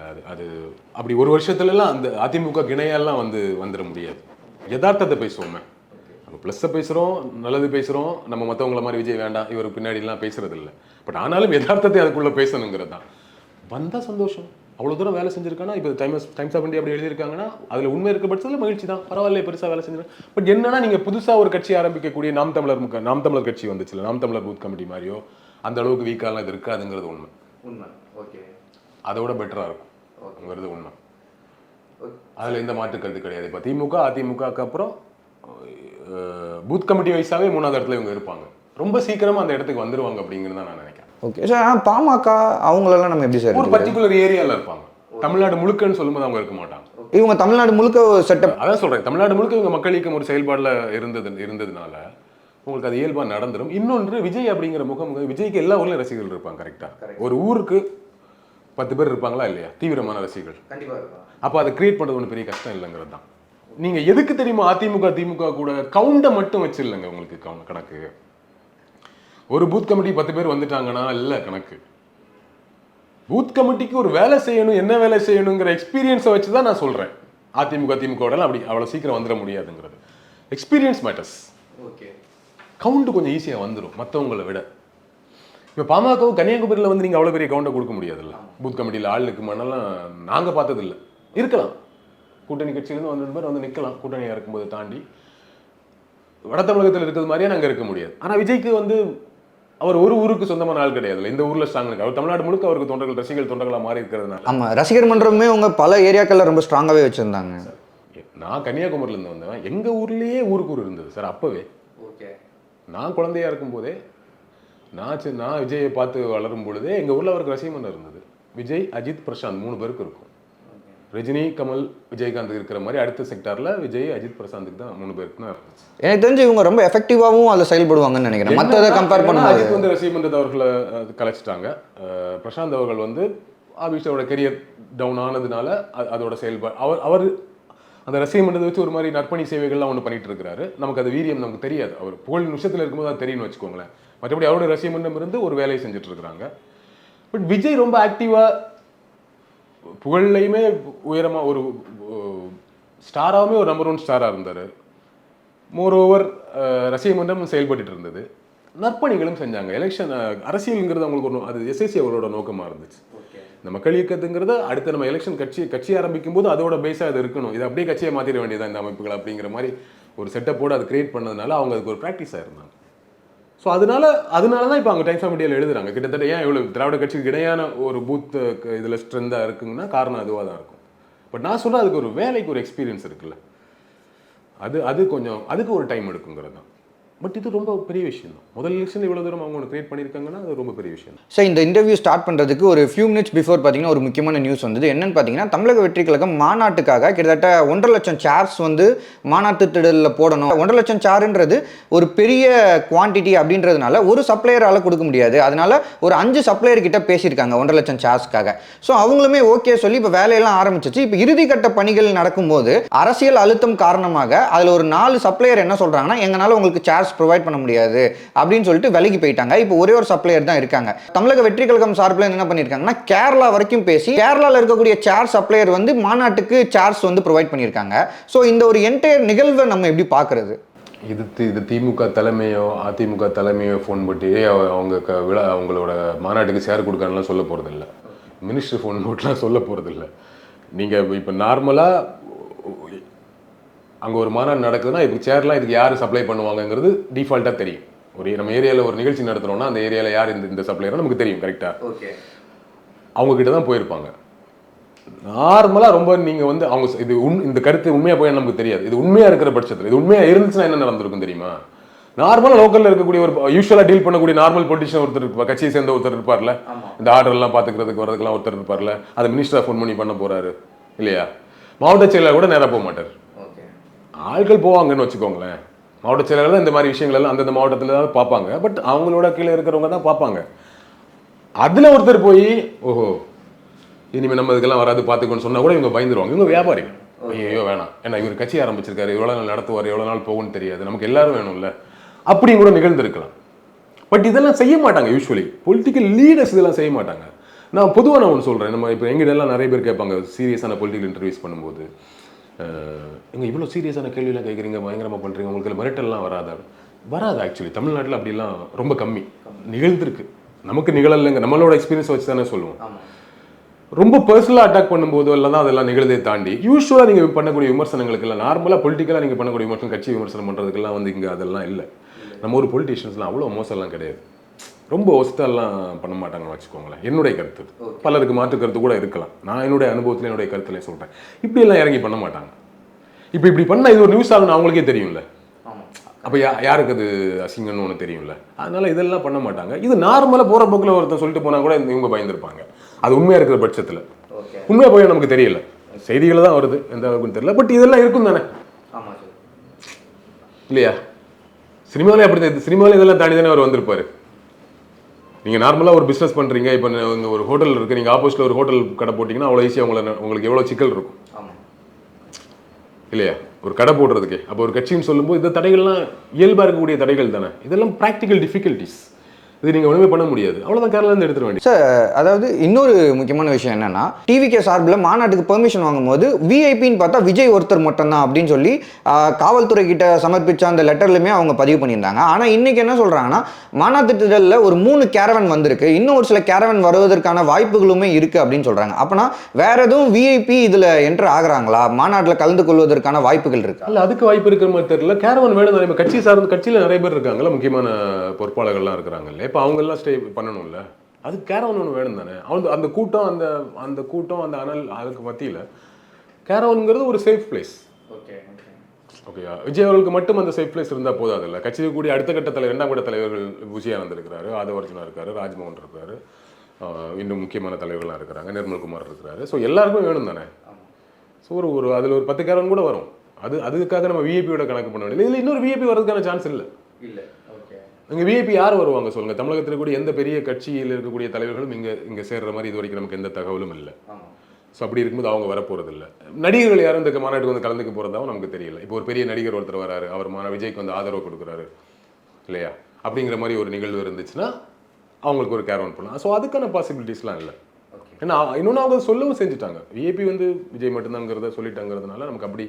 அது அது அப்படி ஒரு வருஷத்துலலாம் அந்த அதிமுக கிணையெல்லாம் வந்து வந்துட முடியாது. யதார்த்தத்தை பேசுவோமே. நம்ம ப்ளஸ்ஸை பேசுகிறோம் நல்லது பேசுகிறோம் நம்ம மற்றவங்கள மாதிரி விஜய் வேண்டாம் இவர் பின்னாடிலாம் பேசுறது இல்லை பட் ஆனாலும் யதார்த்தத்தை அதுக்குள்ளே பேசணுங்கிறது தான் வந்தால் சந்தோஷம். அவ்வளோ தூரம் வேலை செஞ்சிருக்கானா? இப்போ டைம்ஸ் டைம்ஸ் ஆஃப் இந்தியா அப்படி எழுதியிருக்காங்கன்னா அதில் உண்மை இருக்க பட்சத்தில் மகிழ்ச்சி தான் பரவாயில்ல பெருசாக வேலை செஞ்சிருக்கேன் பட் என்னன்னா நீங்கள் புதுசாக ஒரு கட்சி ஆரம்பிக்கக்கூடிய நாம் தமிழர் நாம் தமிழர் கட்சி வந்துச்சுல நாம் தமிழர் பூத் கமிட்டி மாதிரியோ அந்த அளவுக்கு வீக்காலாம் இது இருக்காதுங்கிறது உண்மை. உண்மை. ஓகே அதோட பெட்டராக இருக்கும்ங்கிறது உண்மை. அதில் எந்த மாற்று கருத்து கிடையாது. இப்போ திமுக அதிமுகக்கு அப்புறம் பூத் கமிட்டி வைஸாவே மூணாவது இடத்துல இவங்க இருப்பாங்க. ரொம்ப சீக்கிரமா அந்த இடத்துக்கு வந்துருவாங்க அப்படிங்கிறது தான் நான் நினைக்கிறேன். ஓகே சார் ஆனால் பாமக அவங்களெல்லாம் நம்ம எப்படி சார் ஒரு? பர்டிகுலர் ஏரியால இருப்பாங்க. தமிழ்நாடு முழுக்கன்னு சொல்லும்போது அவங்க இருக்க மாட்டாங்க. இவங்க தமிழ்நாடு முழுக்க செட்டப் அதான் சொல்றேன். தமிழ்நாடு முழுக்க இவங்க மக்கள் இயக்கம் ஒரு செயல்பாடுல இருந்தது இருந்ததுனால உங்களுக்கு அது இயல்பா நடந்துரும். இன்னொன்று விஜய் அப்படிங்கிற முகம் விஜய்க்கு எல்லா ஊர்லயும் ரசிகர்கள் இருப்பாங்க கரெக்டா ஒரு ஊருக்கு பத்து பேர் இருப்பாங்களா இல்லையா? தீவிரமான ரசிகர்கள். அப்போ அதை கிரியேட் பண்ணுறது ஒன்றும் பெரிய கஷ்டம் இல்லைங்கிறது தான். நீங்க எதுக்கு தெரியுமா அதிமுக திமுக கூட கவுண்டை மட்டும் வச்சு இல்லைங்க உங்களுக்கு கணக்கு? ஒரு பூத் கமிட்டி பத்து பேர் வந்துட்டாங்கன்னா இல்லை கணக்கு. பூத் கமிட்டிக்கு ஒரு வேலை செய்யணும் என்ன வேலை செய்யணுங்கிற எக்ஸ்பீரியன்ஸை வச்சு தான் நான் சொல்கிறேன் அதிமுக திமுகவோடலாம் அப்படி அவ்வளோ சீக்கிரம் வந்துட முடியாதுங்கிறது. எக்ஸ்பீரியன்ஸ் மேட்டர்ஸ் ஓகே கவுண்ட் கொஞ்சம் ஈஸியாக வந்துடும் மற்றவங்களை விட. இப்போ பாமகவும் கன்னியாகுமரியில் வந்து நீங்கள் அவ்வளோ பெரிய கவுண்டை கொடுக்க முடியாதுல்ல? பூத் கமிட்டியில் ஆள் நிற்குமானெல்லாம் நாங்கள் பார்த்ததில்ல. இருக்கலாம். கூட்டணி கட்சியிலேருந்து வந்து பேர் வந்து நிற்கலாம் கூட்டணியாக இருக்கும்போது தாண்டி. வட தமிழகத்தில் இருக்கிறது மாதிரியே நாங்கள் இருக்க முடியாது. ஆனால் விஜய்க்கு வந்து அவர் ஒரு ஊருக்கு சொந்தமான ஆள் கிடையாதுல்ல. இந்த ஊரில் ஸ்ட்ராங் இருக்கு அவர் தமிழ்நாடு முழுக்க அவருக்கு தொண்டர்கள் ரசிகர்கள் தொண்டர்களாக மாறி இருக்கிறதுனால. ஆமாம் ரசிகர் மன்றமே அவங்க பல ஏரியாக்களில் ரொம்ப ஸ்ட்ராங்காகவே வச்சுருந்தாங்க. நான் கன்னியாகுமரியிலேருந்து வந்தவன். எங்கள் ஊர்லேயே ஊருக்கு ஊர் இருந்தது. சார் அப்போவே. நான் குழந்தையா இருக்கும்போதே நான் சி- நான் விஜயை பார்த்து வளரும் பொழுதே எங்கள் ஊரில் அவருக்கு ரசிகமன்றம் இருந்தது. விஜய் அஜித் பிரசாந்த் மூணு பேருக்கு இருக்கும். ரஜினி கமல் விஜயகாந்த் இருக்கிற மாதிரி அடுத்த செக்டாரில் விஜய் அஜித் பிரசாந்துக்கு தான் மூணு பேருக்கு தான் இருந்துச்சு. எனக்கு தெரிஞ்சு இவங்க ரொம்ப எஃபெக்டிவாகவும் அதில் செயல்படுவாங்கன்னு நினைக்கிறேன். மற்றதை கம்பேர் பண்ணும்போது. அஜித் வந்து ரசிகமன்றத்தை அவர்களை கலைச்சிட்டாங்க. பிரசாந்த் அவர்கள் வந்து ஆபிஷோட கெரியர் டவுன் ஆனதுனால அதோட செயல்பாடு அவர் அவர் அந்த ரசிகமன்றத்தை வச்சு ஒரு மாதிரி நற்பணி சேவைகள்லாம் ஒன்று பண்ணிட்டு இருக்கிறாரு நமக்கு அது வீரியம் நமக்கு தெரியாது. அவர் புகழ் நிமிஷத்தில் இருக்கும்போது அது தெரியும்னு வச்சுக்கோங்களேன். மற்றபடி அவருடைய ரசிகமன்றம் இருந்து ஒரு வேலையை செஞ்சுட்டு இருக்கிறாங்க பட் விஜய் ரொம்ப ஆக்டிவாக புகழ்லையுமே உயரமாக ஒரு ஸ்டாராகவுமே ஒரு நம்பர் ஒன் ஸ்டாராக இருந்தார். மோர் ஓவர் ரசிகமன்றம் செயல்பட்டு இருந்தது நற்பணிகளும் செஞ்சாங்க. எலெக்ஷன் அரசியலுங்கிறது அவங்களுக்கு ஒரு அது எஸ்எஸ்சி அவரோட நோக்கமாக இருந்துச்சு. இந்த மக்கள் இயக்கத்துங்கிறது அடுத்து நம்ம எலெக்ஷன் கட்சி கட்சி ஆரம்பிக்கும் போது அதோட பேஸாக அது இருக்கணும். இது அப்படியே கட்சியை மாற்றிட வேண்டியதான் இந்த அமைப்புகள் அப்படிங்கிற மாதிரி ஒரு செட்டப்போடு அது கிரியேட் பண்ணதுனால அவங்க அதுக்கு ஒரு ப்ராக்டிஸாக இருந்தாங்க ஸோ அதனால அதனால தான் இப்போ அவங்க டைம்ஸ் ஆஃப் மீடியாவில் எழுதுறாங்க. கிட்டத்தட்ட ஏன் இவ்வளோ திராவிட கட்சிக்கு இணையான ஒரு பூத் இதில் ஸ்ட்ரென்த்தாக இருக்குங்கன்னா காரணம் அதுவாக தான் இருக்கும். பட் நான் சொல்கிறேன் அதுக்கு ஒரு வேலைக்கு ஒரு எக்ஸ்பீரியன்ஸ் இருக்குல்ல. அது அது கொஞ்சம் அதுக்கு ஒரு டைம் எடுக்குங்கிறது தான் பட் இது ரொம்ப பெரிய விஷயம் தான். முதல் எலெக்ஷன் இவ்வளோ தூரம் அவங்க கிரியேட் பண்ணியிருக்காங்கன்னா அது ரொம்ப பெரிய விஷயம் ஸோ இந்த இன்டர்வியூ ஸ்டார்ட் பண்ணுறதுக்கு ஒரு ஃபியூ மினிட்ஸ் பிஃபோர் பார்த்தீங்கன்னா ஒரு முக்கியமான நியூஸ் வந்தது. என்னன்னு பார்த்தீங்கன்னா தமிழக வெற்றி கழகம் மாநாட்டுக்காக கிட்டத்தட்ட ஒன்றரை லட்சம் சேர்ஸ் வந்து மாநாட்டு திடலில் போடணும். ஒன்றரை லட்சம் சேருன்றது ஒரு பெரிய குவான்டிட்டி அப்படின்றதுனால ஒரு சப்ளையரால் கொடுக்க முடியாது. அதனால ஒரு அஞ்சு சப்ளையர் கிட்ட பேசியிருக்காங்க ஒன்றரை லட்சம் சேர்ஸ்க்காக ஸோ அவங்களுமே ஓகே சொல்லி இப்போ வேலையெல்லாம் ஆரம்பிச்சிச்சு. இப்போ இறுதிக்கட்ட பணிகள் நடக்கும்போது அரசியல் அழுத்தம் காரணமாக அதில் ஒரு நாலு சப்ளையர் என்ன சொல்கிறாங்கன்னா எங்களால் உங்களுக்கு கேஸ் ப்ரொவைட் பண்ண முடியாது அப்படின்னு சொல்லிட்டு விலகி போயிட்டாங்க. இப்போ ஒரே ஒரு சப்ளையர் தான் இருக்காங்க. தமிழக வெற்றி கழகம் சார்பில் என்ன பண்ணியிருக்காங்கன்னா கேரளா வரைக்கும் பேசி கேரளாவில் இருக்கக்கூடிய சேர் சப்ளையர் வந்து மாநாட்டுக்கு சேர்ஸ் வந்து ப்ரொவைட் பண்ணியிருக்காங்க. ஸோ இந்த ஒரு என்டையர் நிகழ்வை நம்ம எப்படி பார்க்கறது? இது தி- இது திமுக தலைமையோ அதிமுக தலைமையோ ஃபோன் போட்டு அவங்க க விழா அவங்களோட மாநாட்டுக்கு சேர் கொடுக்கான்லாம் சொல்ல போகிறதில்ல மினிஸ்டர் ஃபோன் போட்டுலாம் சொல்ல போகிறதில்ல நீங்கள் இப்போ நார்மலாக அங்கே ஒரு மாநாடு நடக்குதுன்னா இப்போ சேர்லாம் இதுக்கு யார் சப்ளை பண்ணுவாங்கங்கிறது டிஃபால்ட்டாக தெரியும். ஒரு நம்ம ஏரியாவில் ஒரு நிகழ்ச்சி நடத்துகிறோம்னா அந்த ஏரியாவில் யார் இந்த இந்த சப்ளையரோ நமக்கு தெரியும் கரெக்டாக ஓகே. அவங்க கிட்ட தான் போயிருப்பாங்க. நார்மலாக ரொம்ப நீங்கள் வந்து அவங்க இது உண் இந்த கருத்து உண்மையாக போய் நமக்கு தெரியாது. இது உண்மையாக இருக்கிற பட்சத்தில் இது உண்மையாக இருந்துச்சுன்னா என்ன நடந்திருக்கும் தெரியுமா? நார்மலாக லோக்கலில் இருக்கக்கூடிய ஒரு யூஸ்வலாக டீல் பண்ணக்கூடிய நார்மல் பொலிட்டிஷியன் ஒருத்தர் இருப்பார் கட்சியை சேர்ந்த ஒருத்தர் இருப்பார்ல? இந்த ஆர்டர்லாம் பார்த்துக்கிறதுக்கு வரதுக்கெல்லாம் ஒருத்தர் இருப்பார்ல? அதை மினிஸ்டராக ஃபோன் பண்ணி பண்ண போறாரு இல்லையா? மாவட்ட செயலாளர் கூட நேராக போக மாட்டார். ஆட்கள் போவாங்கன்னு வச்சுக்கோங்களேன். மாவட்ட செயலாளர் தான் இந்த மாதிரி விஷயங்கள் எல்லாம் அந்தந்த மாவட்டத்தில் தான் பார்ப்பாங்க. பட் அவங்களோட கீழே இருக்கிறவங்க தான் பார்ப்பாங்க. அதில் ஒருத்தர் போய் ஓஹோ இனிமேல் நம்ம இதுக்கெல்லாம் வராது பார்த்துக்கோன்னு சொன்னால் கூட இவங்க பயந்துருவாங்க. இவங்க வியாபாரிகள். ஐயோ வேணாம். ஏன்னா இவர் கட்சி ஆரம்பிச்சிருக்காரு. எவ்வளோ நாள் நடத்துவார். எவ்வளோ நாள் போகும்னு தெரியாது. நமக்கு எல்லாரும் வேணும்ல. அப்படியும் கூட நிகழ்ந்திருக்கலாம். பட் இதெல்லாம் செய்ய மாட்டாங்க யூஸ்வலி பொலிட்டிக்கல் லீடர்ஸ் இதெல்லாம் செய்ய மாட்டாங்க. நான் பொதுவாக நான் ஒன்று சொல்கிறேன் நம்ம இப்போ எங்கிட்டெல்லாம் நிறைய பேர் கேட்பாங்க. சீரியஸான பொலிட்டிக்கல் இன்டர்வியூஸ் பண்ணும்போது. அஹ், எங்க இவ்வளோ சீரியஸான கேள்வியெல்லாம் கேட்குறீங்க பயங்கரமாக பண்ணுறீங்க உங்களுக்கு மிரட்டல்லாம் வராதா? வராது ஆக்சுவலி தமிழ்நாட்டில் அப்படிலாம் ரொம்ப கம்மி. நிகழ்ந்திருக்கு. நமக்கு நிகழலைங்க. நம்மளோட எக்ஸ்பீரியன்ஸ் வச்சு தானே சொல்லுவோம் ரொம்ப பர்சனலாக அட்டாக் பண்ணும்போது எல்லாம் தான் அதெல்லாம் நிகழ்தே தாண்டி யூஸ்வலாக நீங்கள் பண்ணக்கூடிய விமர்சனங்களுக்கெல்லாம் நார்மலாக பொலிட்டிக்கலாக நீங்கள் பண்ணக்கூடிய விமர்சனம் கட்சி விமர்சனம் பண்ணுறதுக்கெல்லாம் வந்து இங்கே அதெல்லாம் இல்லை. நம்ம ஒரு பொலிட்டிஷியன்ஸ்லாம் அவ்வளோ மோசம்லாம் கிடையாது. ரொம்ப ஒஸ்தெல்லாம் பண்ண மாட்டாங்கன்னு வச்சுக்கோங்களேன். என்னுடைய கருத்து. பலருக்கு மாற்று கருத்து கூட இருக்கலாம். நான் என்னுடைய அனுபவத்தில் என்னுடைய கருத்துல சொல்கிறேன் இப்படியெல்லாம் இறங்கி பண்ண மாட்டாங்க. இப்போ இப்படி பண்ணால் இது ஒரு நியூஸ் ஆகணும் அவங்களுக்கே தெரியும்ல. அப்போ யா யாருக்கு அது அசிங்கம்னு ஒன்று தெரியும்ல? அதனால இதெல்லாம் பண்ண மாட்டாங்க. இது நார்மலாக போகிற போக்கில் ஒருத்தன் சொல்லிட்டு போனால் கூட இவங்க பயந்துருப்பாங்க. அது உண்மையாக இருக்கிற பட்சத்தில். உண்மையாக போய் நமக்கு தெரியல. செய்திகள் தான் வருது. எந்த அளவுக்குன்னு தெரியல. பட் இதெல்லாம் இருக்கும் தானே. இல்லையா? சினிமாவிலே அப்படி சினிமாவிலே இதெல்லாம் தாண்டி தானே அவர் வந்திருப்பாரு. நீங்கள் நார்மலாக ஒரு பிஸ்னஸ் பண்ணுறீங்க இப்போ இங்கே ஒரு ஹோட்டல் இருக்குது நீங்கள் ஆப்போசிட்டில் ஒரு ஹோட்டல் கடை போட்டிங்கன்னா அவ்வளோ ஈஸியாக உங்களை உங்களுக்கு எவ்வளோ சிக்கல் இருக்கும். இல்லையா? ஒரு கடை போடுறதுக்கு. அப்போ ஒரு கட்சின்னு சொல்லும்போது இந்த தடைகள்லாம் இயல்பாக இருக்கக்கூடிய தடைகள் தானே? இதெல்லாம் ப்ராக்டிக்கல் டிஃபிகல்ட்டிஸ் இது நீங்கள் ஒன்றுமே பண்ண முடியாது. அவ்வளோதான் கேரளாந்து எடுத்துட வேண்டியது. சார் அதாவது இன்னொரு முக்கியமான விஷயம் என்னன்னா டிவிகே சார்பில் மாநாட்டுக்கு பெர்மிஷன் வாங்கும்போது விஐபின்னு பார்த்தா விஜய் ஒருத்தர் மட்டும்தான் அப்படின்னு சொல்லி காவல்துறை கிட்ட சமர்ப்பிச்ச அந்த லெட்டர்லையுமே அவங்க பதிவு பண்ணியிருந்தாங்க. ஆனால் இன்னைக்கு என்ன சொல்றாங்கன்னா மாநாட்டு திடலில் ஒரு மூணு கேரவன் வந்திருக்கு. இன்னும் ஒரு சில கேரவன் வருவதற்கான வாய்ப்புகளுமே இருக்கு அப்படின்னு சொல்றாங்க. அப்பனா வேற எதுவும் விஐபி இதுல என்டர் ஆகுறாங்களா? மாநாட்டில் கலந்து கொள்வதற்கான வாய்ப்புகள் இருக்கா? அல்ல அதுக்கு வாய்ப்பு இருக்கிற மாதிரி தெரியல. கேரவன் வேணும் நிறைய கட்சி சார்ந்த கட்சியில் நிறைய பேர் இருக்காங்கல்ல முக்கியமான பொறுப்பாளர்கள்லாம் இருக்கிறாங்கல்ல இப்போ அவங்கெல்லாம் ஸ்டே பண்ணணும்ல. அது கேரவன் ஒன்று வேணும் தானே? அவன் அந்த கூட்டம் அந்த அந்த கூட்டம் அந்த அனல் அதுக்கு மத்தியில் கேரவனுங்கிறது ஒரு சேஃப் பிளேஸ் ஓகே ஓகேயா விஜய் அவர்களுக்கு மட்டும் அந்த சேஃப் பிளேஸ் இருந்தால் போதாதுல்ல. கட்சியில் கூடிய அடுத்த கட்ட தலைவர் இரண்டாம் கட்ட தலைவர்கள் விஜயானந்த் இருக்கிறாரு ஆதவர்ஜுனா இருக்காரு ராஜ்மோகன் இருக்காரு இன்னும் முக்கியமான தலைவர்கள்லாம் இருக்கிறாங்க நிர்மல்குமார் இருக்கிறாரு. ஸோ எல்லாருக்கும் வேணும் தானே? ஸோ ஒரு ஒரு அதில் ஒரு பத்து கேரவன் கூட வரும். அது அதுக்காக நம்ம விஐபியோட கணக்கு பண்ண வேண்டியது. இதில் இன்னொரு விஐபி வரதுக்கான சான்ஸ் இல்லை. இல்லை. இங்கே விஐபி யார் வருவாங்க சொல்லுங்கள் தமிழகத்தில் கூடிய எந்த பெரிய கட்சியில் இருக்கக்கூடிய தலைவர்களும் இங்கே இங்கே சேர்ற மாதிரி இது வரைக்கும் நமக்கு எந்த தகவலும் இல்லை. ஸோ அப்படி இருக்கும்போது அவங்க வரப்போறது இல்ல நடிகர்கள் யாரும் இந்த மாநாட்டுக்கு வந்து கலந்துக்க போகிறதாவும் நமக்கு தெரியல. இப்போ ஒரு பெரிய நடிகர் ஒருத்தர் வராரு அவர் மான விஜய்க்கு வந்து ஆதரவு கொடுக்குறாரு இல்லையா? அப்படிங்கிற மாதிரி ஒரு நிகழ்வு இருந்துச்சுன்னா அவங்களுக்கு ஒரு கேரவன் பண்ணலாம். ஸோ அதுக்கான பாசிபிலிட்டிஸ்லாம் இல்லை. ஏன்னா இன்னொன்று அவங்க சொல்லவும் செஞ்சுட்டாங்க. விஏபி வந்து விஜய் மட்டும்தாங்கிறத சொல்லிட்டாங்கிறதுனால நமக்கு அப்படி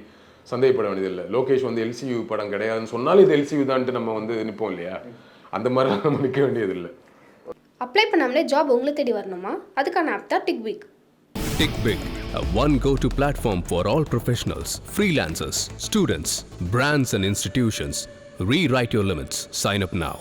சந்தேகப்பட வேண்டியதில்லை லோகேஷ் வந்து எல்சியூ படம் கிடையாதுன்னு சொன்னாலும் இது எல்சியூ தான்ட்டு நம்ம வந்து நிற்போம் இல்லையா அந்த மாதிரிலாம் நம்ம நிற்க வேண்டியதில்லை அப்ளை பண்ணாமலே ஜாப் உங்களை தேடி வரணுமா அதுக்கான ஆப் தான் டிக் வீக் TickBig, a one go to platform for all professionals, freelancers, students, brands, and institutions. Rewrite your limits. Sign up now.